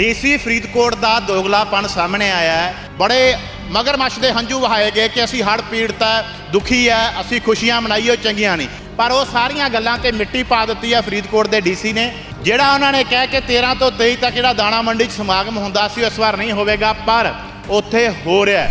DC Faridkot ਦਾ ਦੋਗਲਾਪਨ ਸਾਹਮਣੇ ਆਇਆ ਹੈ। ਬੜੇ ਮਗਰਮੱਛ ਦੇ ਹੰਝੂ ਵਹਾਏ ਗਏ ਕਿ ਅਸੀਂ ਹੜ੍ਹ ਪੀੜਤ ਹੈ, ਦੁਖੀ ਹੈ, ਅਸੀਂ ਖੁਸ਼ੀਆਂ ਮਨਾਈਏ ਉਹ ਚੰਗੀਆਂ ਨਹੀਂ। ਪਰ ਉਹ ਸਾਰੀਆਂ ਗੱਲਾਂ ਤੇ ਮਿੱਟੀ ਪਾ ਦਿੱਤੀ ਹੈ ਫਰੀਦਕੋਟ ਦੇ ਡੀਸੀ ਨੇ, ਜਿਹੜਾ ਉਹਨਾਂ ਨੇ ਕਹਿ ਕੇ 13 ਤੋਂ 23 ਤੱਕ ਜਿਹੜਾ ਦਾਣਾ ਮੰਡੀ 'ਚ ਸਮਾਗਮ ਹੁੰਦਾ ਸੀ ਇਸ ਵਾਰ ਨਹੀਂ ਹੋਵੇਗਾ, ਪਰ ਉੱਥੇ ਹੋ ਰਿਹਾ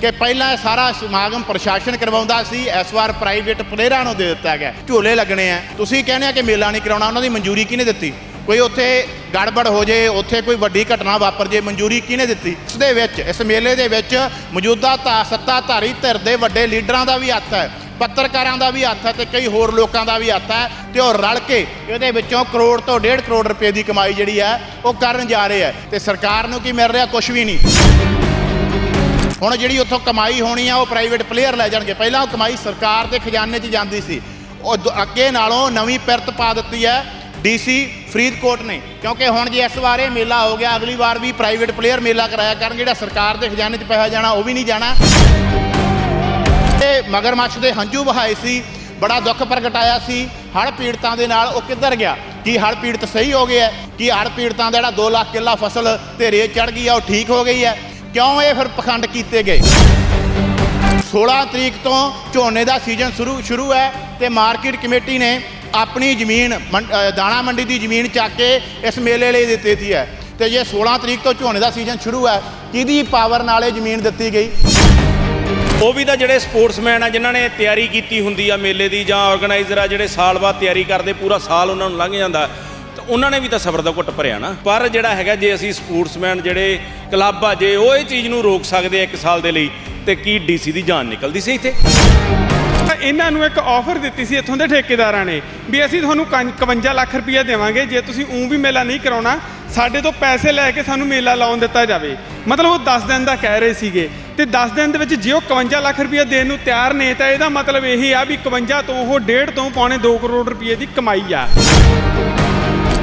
ਕਿ ਪਹਿਲਾਂ ਇਹ ਸਾਰਾ ਸਮਾਗਮ ਪ੍ਰਸ਼ਾਸਨ ਕਰਵਾਉਂਦਾ ਸੀ, ਇਸ ਵਾਰ ਪ੍ਰਾਈਵੇਟ ਪਲੇਅਰਾਂ ਨੂੰ ਦੇ ਦਿੱਤਾ ਗਿਆ। ਝੋਲੇ ਲੱਗਣੇ ਆ। ਤੁਸੀਂ ਕਹਿੰਦੇ ਆ ਕਿ ਮੇਲਾ ਨਹੀਂ ਕਰਾਉਣਾ, ਉਹਨਾਂ ਦੀ ਮਨਜ਼ੂਰੀ ਕਿਹਨੇ ਦਿੱਤੀ? ਕੋਈ ਉੱਥੇ ਗੜਬੜ ਹੋ ਜੇ, ਉੱਥੇ ਕੋਈ ਵੱਡੀ ਘਟਨਾ ਵਾਪਰ ਜੇ, ਮਨਜ਼ੂਰੀ ਕਿਹਨੇ ਦਿੱਤੀ? ਇਸ ਦੇ ਵਿੱਚ, ਇਸ ਮੇਲੇ ਦੇ ਵਿੱਚ ਮੌਜੂਦਾ ਧਾ, ਸੱਤਾਧਾਰੀ ਧਿਰ ਦੇ ਵੱਡੇ ਲੀਡਰਾਂ ਦਾ ਵੀ ਹੱਥ ਹੈ, ਪੱਤਰਕਾਰਾਂ ਦਾ ਵੀ ਹੱਥ ਹੈ ਤੇ ਕਈ ਹੋਰ ਲੋਕਾਂ ਦਾ ਵੀ ਹੱਥ ਹੈ ਤੇ ਉਹ ਰਲ ਕੇ ਇਹਦੇ ਵਿੱਚੋਂ ਕਰੋੜ ਤੋਂ 1.5 ਕਰੋੜ ਰੁਪਏ ਦੀ ਕਮਾਈ ਜਿਹੜੀ ਹੈ, ਉਹ ਕਰਨ ਜਾ ਰਹੇ ਹੈ ਤੇ ਸਰਕਾਰ ਨੂੰ ਕੀ ਮਿਲ ਰਿਹਾ? ਕੁਝ ਵੀ ਨਹੀਂ। ਹੁਣ ਜਿਹੜੀ ਉੱਥੋਂ ਕਮਾਈ ਹੋਣੀ ਆ, ਉਹ ਪ੍ਰਾਈਵੇਟ ਪਲੇਅਰ ਲੈ ਜਾਣਗੇ। ਪਹਿਲਾਂ ਉਹ ਕਮਾਈ ਸਰਕਾਰ ਦੇ ਖਜ਼ਾਨੇ 'ਚ ਜਾਂਦੀ ਸੀ। ਉਹ ਦ- ਅੱਗੇ ਨਾਲੋਂ ਨਵੀਂ ਪਿਰਤ ਪਾ ਦਿੱਤੀ ਹੈ ਡੀਸੀ ਫਰੀਦਕੋਟ ਨੇ, ਕਿਉਂਕਿ ਹੁਣ ਜੇ ਇਸ ਵਾਰ ਇਹ ਮੇਲਾ ਹੋ ਗਿਆ, ਅਗਲੀ ਵਾਰ ਵੀ ਪ੍ਰਾਈਵੇਟ ਪਲੇਅਰ ਮੇਲਾ ਕਰਾਇਆ ਕਰਨ ਜਿਹੜਾ ਸਰਕਾਰ ਦੇ ਖਜ਼ਾਨੇ 'ਚ ਪੈਸਾ ਜਾਣਾ, ਉਹ ਵੀ ਨਹੀਂ ਜਾਣਾ। ਤੇ ਮਗਰਮੱਛ ਦੇ ਹੰਝੂ ਵਹਾਏ ਸੀ, ਬੜਾ ਦੁੱਖ ਪ੍ਰਗਟਾਇਆ ਸੀ। ਹੜ੍ਹ ਪੀੜਤਾਂ ਦੇ ਨਾਲ ਉਹ ਕਿੱਧਰ ਗਿਆ? ਕੀ ਹੜ੍ਹ ਪੀੜਤ ਸਹੀ ਹੋ ਗਏ ਹੈ? ਕੀ ਹੜ੍ਹ ਪੀੜਤਾਂ ਦਾ ਜਿਹੜਾ 2 ਲੱਖ ਕਿੱਲਾ ਫਸਲ ਤੇ ਰੇਤ ਚੜ ਗਈ ਆ ਉਹ ਠੀਕ ਹੋ ਗਈ ਹੈ? ਕਿਉਂ ਇਹ ਫਿਰ ਪਖੰਡ ਕੀਤੇ ਗਏ? 16 ਤਰੀਕ ਤੋਂ ਝੋਨੇ ਦਾ ਸੀਜ਼ਨ ਸ਼ੁਰੂ ਸ਼ੁਰੂ ਹੈ ਤੇ ਮਾਰਕੀਟ ਕਮੇਟੀ ਨੇ ਆਪਣੀ ਜ਼ਮੀਨ ਮੰ- ਦਾਣਾ ਮੰਡੀ ਦੀ ਜ਼ਮੀਨ ਚੱਕ ਕੇ ਇਸ ਮੇਲੇ ਲਈ ਦਿੱਤੀ ਸੀ ਹੈ। ਤੇ ਜੇ 16 ਤਰੀਕ ਤੋਂ ਝੋਨੇ ਦਾ ਸੀਜ਼ਨ ਸ਼ੁਰੂ ਹੈ, ਕਿਹਦੀ ਪਾਵਰ ਨਾਲ ਇਹ ਜ਼ਮੀਨ ਦਿੱਤੀ ਗਈ? ਉਹ ਵੀ ਤਾਂ ਜਿਹੜੇ ਸਪੋਰਟਸਮੈਨ ਆ, ਜਿਨ੍ਹਾਂ ਨੇ ਤਿਆਰੀ ਕੀਤੀ ਹੁੰਦੀ ਆ ਮੇਲੇ ਦੀ ਜਾਂ ਆਰਗੇਨਾਈਜ਼ਰ ਆ, ਜਿਹੜੇ ਸਾਲ ਬਾਅਦ ਤਿਆਰੀ ਕਰਦੇ, ਪੂਰਾ ਸਾਲ ਉਹਨਾਂ ਨੂੰ ਲੰਘ ਜਾਂਦਾ, ਤਾਂ ਉਹਨਾਂ ਨੇ ਵੀ ਤਾਂ ਸਬਰ ਦਾ ਘੁੱਟ ਭਰਿਆ ਨਾ। ਪਰ ਜਿਹੜਾ ਹੈਗਾ, ਜੇ ਅਸੀਂ ਸਪੋਰਟਸਮੈਨ ਜਿਹੜੇ ਕਲੱਬ ਆ, ਜੇ ਉਹ ਇਹ ਚੀਜ਼ ਨੂੰ ਰੋਕ ਸਕਦੇ ਆ ਇੱਕ ਸਾਲ ਦੇ ਲਈ, ਤੇ ਕੀ ਡੀਸੀ ਦੀ ਜਾਨ ਨਿਕਲਦੀ ਸੀ ਇੱਥੇ? ਤਾਂ ਇਹਨਾਂ ਨੂੰ ਇੱਕ ਆਫਰ ਦਿੱਤੀ ਸੀ ਇੱਥੋਂ ਦੇ ਠੇਕੇਦਾਰਾਂ ਨੇ ਵੀ ਅਸੀਂ ਤੁਹਾਨੂੰ ਕੰ- 51 ਲੱਖ ਰੁਪਈਆ ਦੇਵਾਂਗੇ, ਜੇ ਤੁਸੀਂ ਉਂ ਵੀ ਮੇਲਾ ਨਹੀਂ ਕਰਾਉਣਾ, ਸਾਡੇ ਤੋਂ ਪੈਸੇ ਲੈ ਕੇ ਸਾਨੂੰ ਮੇਲਾ ਲਾਉਣ ਦਿੱਤਾ ਜਾਵੇ। ਮਤਲਬ ਉਹ 10 ਦਿਨ ਦਾ ਕਹਿ ਰਹੇ ਸੀਗੇ। ਤੇ 10 ਦਿਨ ਦੇ ਵਿੱਚ ਜੇ ਉਹ 51 ਲੱਖ ਰੁਪਈਆ ਦੇਣ ਨੂੰ ਤਿਆਰ ਨੇ, ਤਾਂ ਇਹਦਾ ਮਤਲਬ ਇਹ ਆ ਵੀ 51 ਤੋਂ ਉਹ 1.5 ਤੋਂ ਪੌਣੇ 2 ਕਰੋੜ ਰੁਪਏ ਦੀ ਕਮਾਈ ਆ।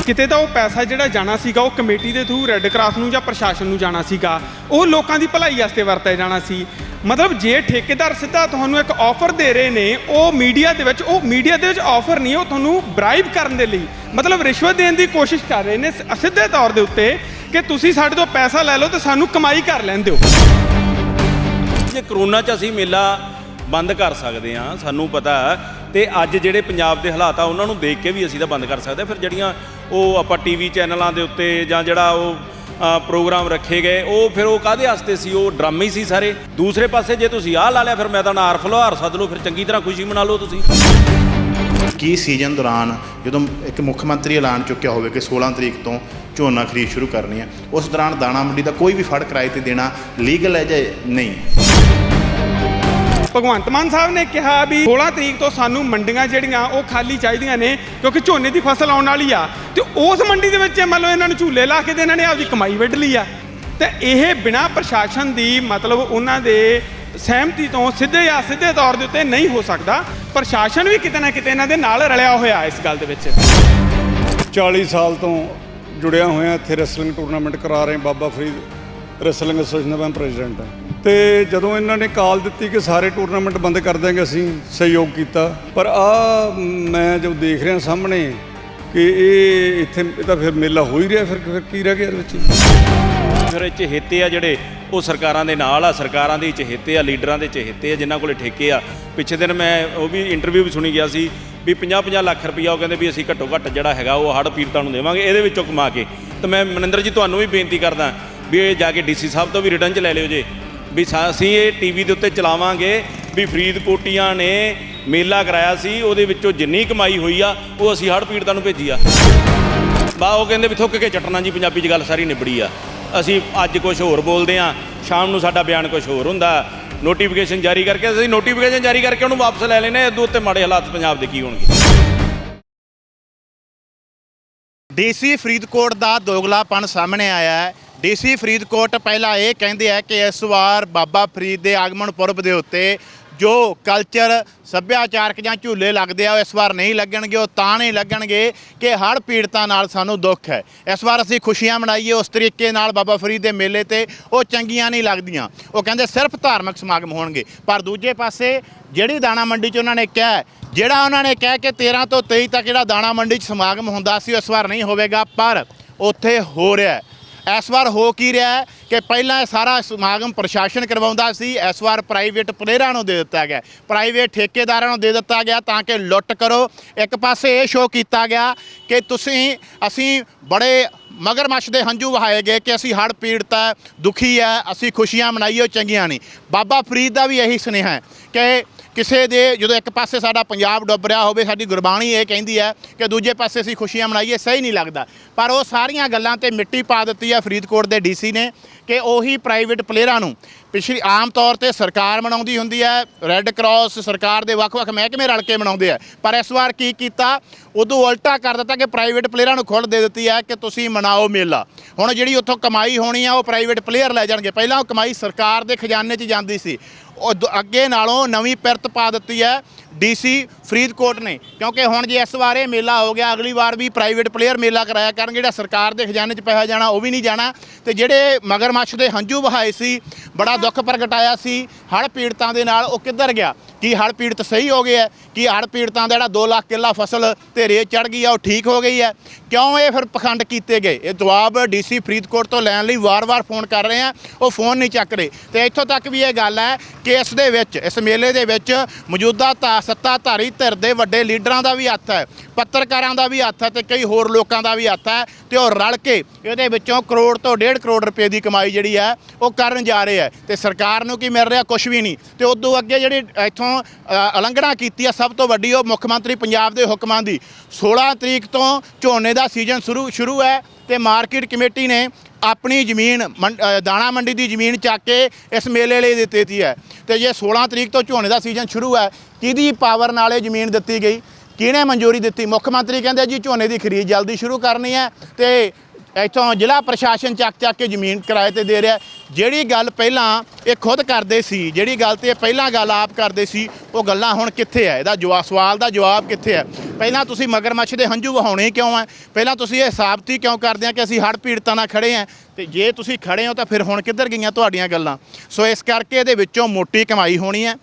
ਕਿਤੇ ਤਾਂ ਉਹ ਪੈਸਾ ਜਿਹੜਾ ਜਾਣਾ ਸੀਗਾ ਉਹ ਕਮੇਟੀ ਦੇ ਥਰੂ ਰੈੱਡ ਕਰਾਸ ਨੂੰ ਜਾਂ ਪ੍ਰਸ਼ਾਸਨ ਨੂੰ ਜਾਣਾ ਸੀਗਾ ਉਹ ਲੋਕਾਂ ਦੀ ਭਲਾਈ ਵਾਸਤੇ ਵਰਤਿਆ ਜਾਣਾ ਸੀ ਮਤਲਬ ਜੇ ਠੇਕੇਦਾਰ ਸਿੱਧਾ ਤੁਹਾਨੂੰ ਇੱਕ ਆਫਰ ਦੇ ਰਹੇ ਨੇ ਉਹ ਮੀਡੀਆ ਦੇ ਵਿੱਚ ਉਹ ਮੀਡੀਆ ਦੇ ਵਿੱਚ ਆਫਰ ਨਹੀਂ ਉਹ ਤੁਹਾਨੂੰ ਬ੍ਰਾਈਬ ਕਰਨ ਦੇ ਲਈ ਮਤਲਬ ਰਿਸ਼ਵਤ ਦੇਣ ਦੀ ਕੋਸ਼ਿਸ਼ ਕਰ ਰਹੇ ਨੇ ਸਿੱਧੇ ਤੌਰ ਦੇ ਉੱਤੇ ਕਿ ਤੁਸੀਂ ਸਾਡੇ ਤੋਂ ਪੈਸਾ ਲੈ ਲਓ ਤੇ ਸਾਨੂੰ ਕਮਾਈ ਕਰ ਲੈਣ ਦਿਓ ਜੇ ਕਰੋਨਾ 'ਚ ਅਸੀਂ ਮੇਲਾ ਬੰਦ ਕਰ ਸਕਦੇ ਆ ਸਾਨੂੰ ਪਤਾ ਹੈ, ਤੇ ਅੱਜ ਜਿਹੜੇ ਪੰਜਾਬ ਦੇ ਹਾਲਾਤ ਆ ਉਹਨਾਂ ਨੂੰ ਦੇਖ ਕੇ ਵੀ ਅਸੀਂ ਤਾਂ ਬੰਦ ਕਰ ਸਕਦੇ ਹਾਂ। ਫਿਰ ਜਿਹੜੀਆਂ ਉਹ ਆਪਾਂ ਟੀਵੀ ਚੈਨਲਾਂ ਦੇ ਉੱਤੇ ਜਾਂ ਜਿਹੜਾ ਉਹ ਪ੍ਰੋਗਰਾਮ ਰੱਖੇ ਗਏ, ਉਹ ਫਿਰ ਉਹ ਕਾਦੇ ਵਾਸਤੇ ਸੀ? ਉਹ ਡਰਾਮੇ ਸੀ ਸਾਰੇ। ਦੂਸਰੇ ਪਾਸੇ ਜੇ ਤੁਸੀਂ ਆਹ ਲਾ ਲਿਆ, ਫਿਰ ਮੈਂ ਤਾਂ ਨਾਰਫ ਲੋਹਾਰ ਸੱਦ ਲਓ, ਫਿਰ ਚੰਗੀ ਤਰ੍ਹਾਂ ਖੁਸ਼ੀ ਮਨਾ ਲਓ ਤੁਸੀਂ। ਕੀ ਸੀਜ਼ਨ ਦੌਰਾਨ ਜਦੋਂ ਇੱਕ ਮੁੱਖ ਮੰਤਰੀ ਐਲਾਨ ਚੁੱਕਿਆ ਹੋਵੇ ਕਿ 16 ਤਰੀਕ ਤੋਂ ਝੋਨਾ ਖਰੀਦ ਸ਼ੁਰੂ ਕਰਨੀ ਹੈ, ਉਸ ਦੌਰਾਨ ਦਾਣਾ ਮੰਡੀ ਦਾ ਕੋਈ ਵੀ ਫੜ ਕਿਰਾਏ ਤੇ ਦੇਣਾ ਲੀਗਲ ਹੈ ਜਾਂ ਨਹੀਂ? ਭਗਵੰਤ ਮਾਨ ਸਾਹਿਬ ਨੇ ਕਿਹਾ ਵੀ 16 ਤਰੀਕ ਤੋਂ ਸਾਨੂੰ ਮੰਡੀਆਂ ਜਿਹੜੀਆਂ, ਉਹ ਖਾਲੀ ਚਾਹੀਦੀਆਂ ਨੇ, ਕਿਉਂਕਿ ਝੋਨੇ ਦੀ ਫਸਲ ਆਉਣ ਵਾਲੀ ਆ। ਤੇ ਉਸ ਮੰਡੀ ਦੇ ਵਿੱਚ ਮੰਨ ਲਓ ਇਹਨਾਂ ਨੂੰ ਝੂਲੇ ਲਾ ਕੇ ਤੇ ਇਹਨਾਂ ਨੇ ਆਪਦੀ ਕਮਾਈ ਵੱਢ ਲਈ ਆ। ਤੇ ਇਹ ਬਿਨਾ ਪ੍ਰਸ਼ਾਸਨ ਦੀ ਮਤਲਬ ਉਹਨਾਂ ਦੇ ਸਹਿਮਤੀ ਤੋਂ ਸਿੱਧੇ ਜਾਂ ਸਿੱਧੇ ਤੌਰ ਦੇ ਉੱਤੇ ਨਹੀਂ ਹੋ ਸਕਦਾ। ਪ੍ਰਸ਼ਾਸਨ ਵੀ ਕਿਤੇ ਨਾ ਕਿਤੇ ਇਹਨਾਂ ਦੇ ਨਾਲ ਰਲਿਆ ਹੋਇਆ ਇਸ ਗੱਲ ਦੇ ਵਿੱਚ। 40 ਸਾਲ ਤੋਂ ਜੁੜਿਆ ਹੋਇਆ ਇੱਥੇ ਰੈਸਲਿੰਗ ਟੂਰਨਾਮੈਂਟ ਕਰਾ ਰਹੇ ਬਾਬਾ ਫਰੀਦ, ਰੈਸਲਿੰਗ ਐਸੋਸੀਏਸ਼ਨ ਦਾ ਮੈਂ ਪ੍ਰੈਜ਼ੀਡੈਂਟ ਹਾਂ ਤੇ ਜਦੋਂ ਇਹਨਾਂ ਨੇ ਕਾਲ ਦਿੱਤੀ ਕਿ ਸਾਰੇ ਟੂਰਨਾਮੈਂਟ ਬੰਦ ਕਰ ਦਿਆਂਗੇ, ਅਸੀਂ ਸਹਿਯੋਗ ਕੀਤਾ। ਪਰ ਆ ਮੈਂ ਜੋ ਦੇਖ ਰਿਹਾ ਸਾਹਮਣੇ ਕਿ ਇਹ ਇੱਥੇ, ਇਹ ਤਾਂ ਫਿਰ ਮੇਲਾ ਹੋ ਹੀ ਰਿਹਾ, ਫਿਰ ਫਿਰ ਕੀ ਰਹਿ ਗਿਆ ਇਹਦੇ ਵਿੱਚ? ਫਿਰ ਇਹ ਚਹੇਤੇ ਆ ਜਿਹੜੇ, ਉਹ ਸਰਕਾਰਾਂ ਦੇ ਨਾਲ ਆ, ਸਰਕਾਰਾਂ ਦੇ ਚਹੇਤੇ ਆ, ਲੀਡਰਾਂ ਦੇ ਚਹੇਤੇ ਆ, ਜਿਨ੍ਹਾਂ ਕੋਲੇ ਠੇਕੇ ਆ। ਪਿਛਲੇ ਦਿਨ ਮੈਂ ਉਹ ਵੀ ਇੰਟਰਵਿਊ ਵੀ ਸੁਣੀ ਗਿਆ ਸੀ ਵੀ 50-50 ਲੱਖ ਰੁਪਈਆ ਉਹ ਕਹਿੰਦੇ ਵੀ ਅਸੀਂ ਘੱਟੋ ਘੱਟ ਜਿਹੜਾ ਹੈਗਾ ਉਹ ਹੜ੍ਹ ਪੀੜਤਾਂ ਨੂੰ ਦੇਵਾਂਗੇ, ਇਹਦੇ ਵਿੱਚੋਂ ਕਮਾ ਕੇ। ਤਾਂ ਮੈਂ ਮਨਿੰਦਰ ਜੀ, ਤੁਹਾਨੂੰ ਵੀ ਬੇਨਤੀ ਕਰਦਾ ਵੀ ਇਹ ਜਾ ਕੇ ਡੀਸੀ ਸਾਹਿਬ ਤੋਂ ਵੀ ਰਿਟਰਨ ਚ ਲੈ ਲਿਓ ਜੇ। ਵੀ ਸਾ- ਅਸੀਂ ਇਹ ਟੀਵੀ ਦੇ ਉੱਤੇ ਚਲਾਵਾਂਗੇ ਵੀ ਫਰੀਦਕੋਟੀਆਂ ਨੇ ਮੇਲਾ ਕਰਾਇਆ ਸੀ, ਉਹਦੇ ਵਿੱਚੋਂ ਜਿੰਨੀ ਕਮਾਈ ਹੋਈ ਆ, ਉਹ ਅਸੀਂ ਹੜ੍ਹ ਪੀੜਤਾਂ ਨੂੰ ਭੇਜੀ ਆ। ਬਾ, ਉਹ ਕਹਿੰਦੇ ਵੀ ਥੁੱਕ ਕੇ ਚੱਟਣਾ ਜੀ, ਪੰਜਾਬੀ 'ਚ ਗੱਲ ਸਾਰੀ ਨਿਬੜੀ ਆ। ਅਸੀਂ ਅੱਜ ਕੁਝ ਹੋਰ ਬੋਲਦੇ ਆ, ਸ਼ਾਮ ਨੂੰ ਸਾਡਾ ਬਿਆਨ ਕੁਝ ਹੋਰ ਹੁੰਦਾ। ਨੋਟੀਫਿਕੇਸ਼ਨ ਜਾਰੀ ਕਰਕੇ, ਅਸੀਂ ਨੋਟੀਫਿਕੇਸ਼ਨ ਜਾਰੀ ਕਰਕੇ ਉਹਨੂੰ ਵਾਪਸ ਲੈ ਲੈਨੇ ਇਹਦੇ ਉੱਤੇ ਮਾੜੇ ਹਾਲਾਤ ਪੰਜਾਬ ਦੇ ਕੀ ਹੋਣਗੇ? ਡੀਸੀ ਫਰੀਦਕੋਟ ਦਾ ਦੋਗਲਾਪਣ ਸਾਹਮਣੇ ਆਇਆ ਹੈ। ਡੀਸੀ ਫਰੀਦਕੋਟ ਪਹਿਲਾਂ ਇਹ ਕਹਿੰਦੇ ਆ ਕਿ ਇਸ ਵਾਰ ਬਾਬਾ ਫਰੀਦ ਦੇ ਆਗਮਨ ਪੁਰਬ ਦੇ ਉੱਤੇ ਜੋ ਕਲਚਰ ਸੱਭਿਆਚਾਰਕ ਜਾਂ ਝੂਲੇ ਲੱਗਦੇ ਆ, ਉਹ ਇਸ ਵਾਰ ਨਹੀਂ ਲੱਗਣਗੇ, ਉਹ ਤਾਂ ਨਹੀਂ ਲੱਗਣਗੇ ਕਿ ਹੜ੍ਹ ਪੀੜਤਾਂ ਨਾਲ ਸਾਨੂੰ ਦੁੱਖ ਹੈ। ਇਸ ਵਾਰ ਅਸੀਂ ਖੁਸ਼ੀਆਂ ਮਨਾਈਏ, ਉਸ ਤਰੀਕੇ ਨਾਲ ਬਾਬਾ ਫਰੀਦ ਦੇ ਮੇਲੇ ਤੇ ਉਹ ਚੰਗੀਆਂ ਨਹੀਂ ਲੱਗਦੀਆਂ। ਉਹ ਕਹਿੰਦੇ ਸਿਰਫ ਧਾਰਮਿਕ ਸਮਾਗਮ ਹੋਣਗੇ। ਪਰ ਦੂਜੇ ਪਾਸੇ ਜਿਹੜੀ ਦਾਣਾ ਮੰਡੀ 'ਚ ਉਹਨਾਂ ਨੇ ਕਿਹਾ, ਜਿਹੜਾ ਉਹਨਾਂ ਨੇ ਕਹਿ ਕੇ 13 ਤੋਂ 23 ਤੱਕ ਜਿਹੜਾ ਦਾਣਾ ਮੰਡੀ 'ਚ ਸਮਾਗਮ ਹੁੰਦਾ ਸੀ ਉਸ ਵਾਰ ਨਹੀਂ ਹੋਵੇਗਾ, ਪਰ ਉੱਥੇ ਹੋ ਰਿਹਾ ਇਸ ਵਾਰ ਹੋ ਕੀ ਰਿਹਾ ਹੈ ਕਿ ਪਹਿਲਾਂ ਇਹ ਸਾਰਾ ਸਮਾਗਮ ਪ੍ਰਸ਼ਾਸਨ ਕਰਵਾਉਂਦਾ ਸੀ, ਇਸ ਵਾਰ ਪ੍ਰਾਈਵੇਟ ਪਲੇਅਰਾਂ ਨੂੰ ਦੇ ਦਿੱਤਾ ਗਿਆ। ਪ੍ਰਾਈਵੇਟ ਠੇਕੇਦਾਰਾਂ ਨੂੰ ਦੇ ਦਿੱਤਾ ਗਿਆ ਤਾਂ ਕਿ ਲੁੱਟ ਕਰੋ। ਇੱਕ ਪਾਸੇ ਇਹ ਸ਼ੋਅ ਕੀਤਾ ਗਿਆ ਕਿ ਤੁਸੀਂ, ਅਸੀਂ ਬੜੇ ਮਗਰਮੱਛ ਦੇ ਹੰਝੂ ਵਹਾਏ ਗਏ ਕਿ ਅਸੀਂ ਹੜ੍ਹ ਪੀੜਤ ਹੈ ਦੁਖੀ ਹੈ, ਅਸੀਂ ਖੁਸ਼ੀਆਂ ਮਨਾਈਏ, ਚੰਗੀਆਂ ਨਹੀਂ। ਬਾਬਾ ਫਰੀਦ ਦਾ ਵੀ ਇਹੀ ਸੁਨੇਹਾ ਹੈ ਕਿ ਕਿਸੇ ਦੇ ਜਦੋਂ ਇੱਕ ਪਾਸੇ ਸਾਡਾ ਪੰਜਾਬ ਡੁੱਬ ਰਿਹਾ ਹੋਵੇ, ਸਾਡੀ ਗੁਰਬਾਣੀ ਇਹ ਕਹਿੰਦੀ ਹੈ ਕਿ ਦੂਜੇ ਪਾਸੇ ਅਸੀਂ ਖੁਸ਼ੀਆਂ ਮਨਾਈਏ, ਸਹੀ ਨਹੀਂ ਲੱਗਦਾ। ਪਰ ਉਹ ਸਾਰੀਆਂ ਗੱਲਾਂ ਤੇ ਮਿੱਟੀ ਪਾ ਦਿੱਤੀ ਹੈ ਫਰੀਦਕੋਟ ਦੇ ਡੀਸੀ ਨੇ ਕਿ ਉਹੀ ਪ੍ਰਾਈਵੇਟ ਪਲੇਅਰਾਂ ਨੂੰ ਪਿਛਲੀ ਆਮ ਤੌਰ ਤੇ ਸਰਕਾਰ ਮਨਾਉਂਦੀ ਹੁੰਦੀ ਹੈ ਰੈੱਡ ਕਰਾਸ ਸਰਕਾਰ ਦੇ ਵੱਖ-ਵੱਖ ਮਹਿਕਮੇ ਰਲ ਕੇ ਮਨਾਉਂਦੇ ਆ। ਪਰ ਇਸ ਵਾਰ ਕੀ ਕੀਤਾ? ਉਦੋਂ ਉਲਟਾ ਕਰ ਦਿੱਤਾ ਕਿ ਪ੍ਰਾਈਵੇਟ ਪਲੇਅਰਾਂ ਨੂੰ ਖੁੱਲ੍ਹ ਦੇ ਦਿੱਤੀ ਹੈ ਕਿ ਤੁਸੀਂ ਮਨਾਓ ਮੇਲਾ। ਹੁਣ ਜਿਹੜੀ ਉੱਥੋਂ ਕਮਾਈ ਹੋਣੀ ਆ, ਉਹ ਪ੍ਰਾਈਵੇਟ ਪਲੇਅਰ ਲੈ ਜਾਣਗੇ। ਪਹਿਲਾਂ ਉਹ ਕਮਾਈ ਸਰਕਾਰ ਦੇ ਖਜ਼ਾਨੇ 'ਚ ਜਾਂਦੀ ਸੀ। ਉਹ ਅੱਗੇ ਨਾਲੋਂ ਨਵੀਂ ਪਿਰਤ ਪਾ ਦਿੱਤੀ ਹੈ ਡੀਸੀ ਫਰੀਦਕੋਟ ਨੇ, ਕਿਉਂਕਿ ਹੁਣ ਜੇ ਇਸ ਵਾਰ ਇਹ ਮੇਲਾ ਹੋ ਗਿਆ, ਅਗਲੀ ਵਾਰ ਵੀ ਪ੍ਰਾਈਵੇਟ ਪਲੇਅਰ ਮੇਲਾ ਕਰਾਇਆ ਕਰਨ ਜਿਹੜਾ ਸਰਕਾਰ ਦੇ ਖਜ਼ਾਨੇ 'ਚ ਪੈਸਾ ਜਾਣਾ, ਉਹ ਵੀ ਨਹੀਂ ਜਾਣਾ। ਤੇ ਜਿਹੜੇ ਮਗਰਮੱਛ ਦੇ ਹੰਝੂ ਵਹਾਏ ਸੀ, ਬੜਾ ਦੁੱਖ ਪ੍ਰਗਟਾਇਆ ਸੀ, ਹੜ੍ਹ ਪੀੜਤਾਂ ਦੇ ਨਾਲ ਉਹ ਕਿੱਧਰ ਗਿਆ? ਕੀ ਹੜ੍ਹ ਪੀੜਤ ਸਹੀ ਹੋ ਗਏ ਹੈ? ਕੀ ਹੜ੍ਹ ਪੀੜਤਾਂ ਦਾ ਜਿਹੜਾ 2 ਲੱਖ ਕਿੱਲਾ ਫਸਲ ਤੇ ਰੇਤ ਚੜ ਗਈ ਆ ਉਹ ਠੀਕ ਹੋ ਗਈ ਹੈ? ਕਿਉਂ ਇਹ ਫਿਰ ਪਖੰਡ ਕੀਤੇ ਗਏ? ਇਹ ਜਵਾਬ ਡੀਸੀ ਫਰੀਦਕੋਟ ਤੋਂ ਲੈਣ ਲਈ ਵਾਰ-ਵਾਰ ਫੋਨ ਕਰ ਰਹੇ ਆ, ਉਹ ਫੋਨ ਨਹੀਂ ਚੱਕ ਰਹੇ। ਤੇ ਇੱਥੋਂ ਤੱਕ ਵੀ ਇਹ ਗੱਲ ਹੈ ਕਿ ਇਸ ਦੇ ਵਿੱਚ, ਇਸ ਮੇਲੇ ਦੇ ਵਿੱਚ ਮੌਜੂਦਾ ਤਾਂ ਸੱਤਾਧਾਰੀ ਧਿਰ ਦੇ ਵੱਡੇ ਲੀਡਰਾਂ ਦਾ ਵੀ ਹੱਥ ਹੈ ਪੱਤਰਕਾਰਾਂ ਦਾ ਵੀ ਹੱਥ ਹੈ ਤੇ ਕਈ ਹੋਰ ਲੋਕਾਂ ਦਾ ਵੀ ਹੱਥ ਹੈ ਤੇ ਉਹ ਰਲ ਕੇ ਇਹਦੇ ਵਿੱਚੋਂ ਕਰੋੜ ਤੋਂ ਡੇਢ ਕਰੋੜ ਰੁਪਏ ਦੀ ਕਮਾਈ ਜਿਹੜੀ ਹੈ ਉਹ ਕਰਨ ਜਾ ਰਹੇ ਹੈ ਤੇ ਸਰਕਾਰ ਨੂੰ ਕੀ ਮਿਲ ਰਿਹਾ? ਕੁਝ ਵੀ ਨਹੀਂ। ਤੇ ਉਦੋਂ ਅੱਗੇ ਜਿਹੜੀ ਇੱਥੋਂ ਅ, ਉਲੰਘਣਾ ਕੀਤੀ ਹੈ ਸਭ ਤੋਂ ਵੱਡੀ ਉਹ ਮੁੱਖ ਮੰਤਰੀ ਪੰਜਾਬ ਦੇ ਹੁਕਮਾਂ ਦੀ। 16 ਤਰੀਕ ਤੋਂ ਝੋਨੇ ਦਾ ਸੀਜ਼ਨ ਸ਼ੁਰੂ ਸ਼ੁਰੂ ਹੈ ਤੇ ਮਾਰਕੀਟ ਕਮੇਟੀ ਨੇ ਆਪਣੀ ਜ਼ਮੀਨ ਮੰ- ਦਾਣਾ ਮੰਡੀ ਦੀ ਜ਼ਮੀਨ ਚੱਕ ਕੇ ਇਸ ਮੇਲੇ ਲਈ ਦਿੱਤੀ ਤੀ ਹੈ। ਤੇ ਜੇ 16 ਤਰੀਕ ਤੋਂ ਝੋਨੇ ਦਾ ਸੀਜ਼ਨ ਸ਼ੁਰੂ ਹੈ, ਕਿਹਦੀ ਪਾਵਰ ਨਾਲ ਇਹ ਜ਼ਮੀਨ ਦਿੱਤੀ ਗਈ? ਕਿਹਨੇ ਮਨਜ਼ੂਰੀ ਦਿੱਤੀ? ਮੁੱਖ ਮੰਤਰੀ ਕਹਿੰਦੇ ਜੀ ਝੋਨੇ ਦੀ ਖਰੀਦ ਜਲਦੀ ਸ਼ੁਰੂ ਕਰਨੀ ਹੈ ਤੇ ਇੱਥੋਂ ਜ਼ਿਲ੍ਹਾ ਪ੍ਰਸ਼ਾਸਨ ਚੱਕ ਚੱਕ ਕੇ ਜ਼ਮੀਨ ਕਿਰਾਏ ਤੇ ਦੇ ਰਿਹਾ। ਜਿਹੜੀ ਗੱਲ ਪਹਿਲਾਂ ਇਹ ਖੁਦ ਕਰਦੇ ਸੀ, ਜਿਹੜੀ ਗੱਲ ਤੇ ਇਹ ਪਹਿਲਾਂ ਗੱਲ ਆਪ ਕਰਦੇ ਸੀ, ਉਹ ਗੱਲਾਂ ਹੁਣ ਕਿੱਥੇ ਹੈ ਇਹਦਾ ਜਵਾਬ ਸਵਾਲ ਦਾ ਜਵਾਬ ਕਿੱਥੇ ਹੈ ਪਹਿਲਾਂ ਤੁਸੀਂ ਮਗਰਮੱਛ ਦੇ ਹੰਝੂ ਵਹਾਉਣੇ ਕਿਉਂ ਹੈ ਪਹਿਲਾਂ ਤੁਸੀਂ ਇਹ ਸਾਬਤੀ ਕਿਉਂ ਕਰਦੇ ਆ ਕਿ ਅਸੀਂ ਹੜ੍ਹ ਪੀੜਤਾਂ ਨਾਲ ਖੜੇ ਆ? ਤੇ ਜੇ ਤੁਸੀਂ ਖੜੇ ਹੋ ਤਾਂ ਫਿਰ ਹੁਣ ਕਿੱਧਰ ਗਈਆਂ ਤੁਹਾਡੀਆਂ ਗੱਲਾਂ? ਸੋ ਇਸ ਕਰਕੇ ਇਹਦੇ ਵਿੱਚੋਂ ਮੋਟੀ ਕਮਾਈ ਹੋਣੀ ਹੈ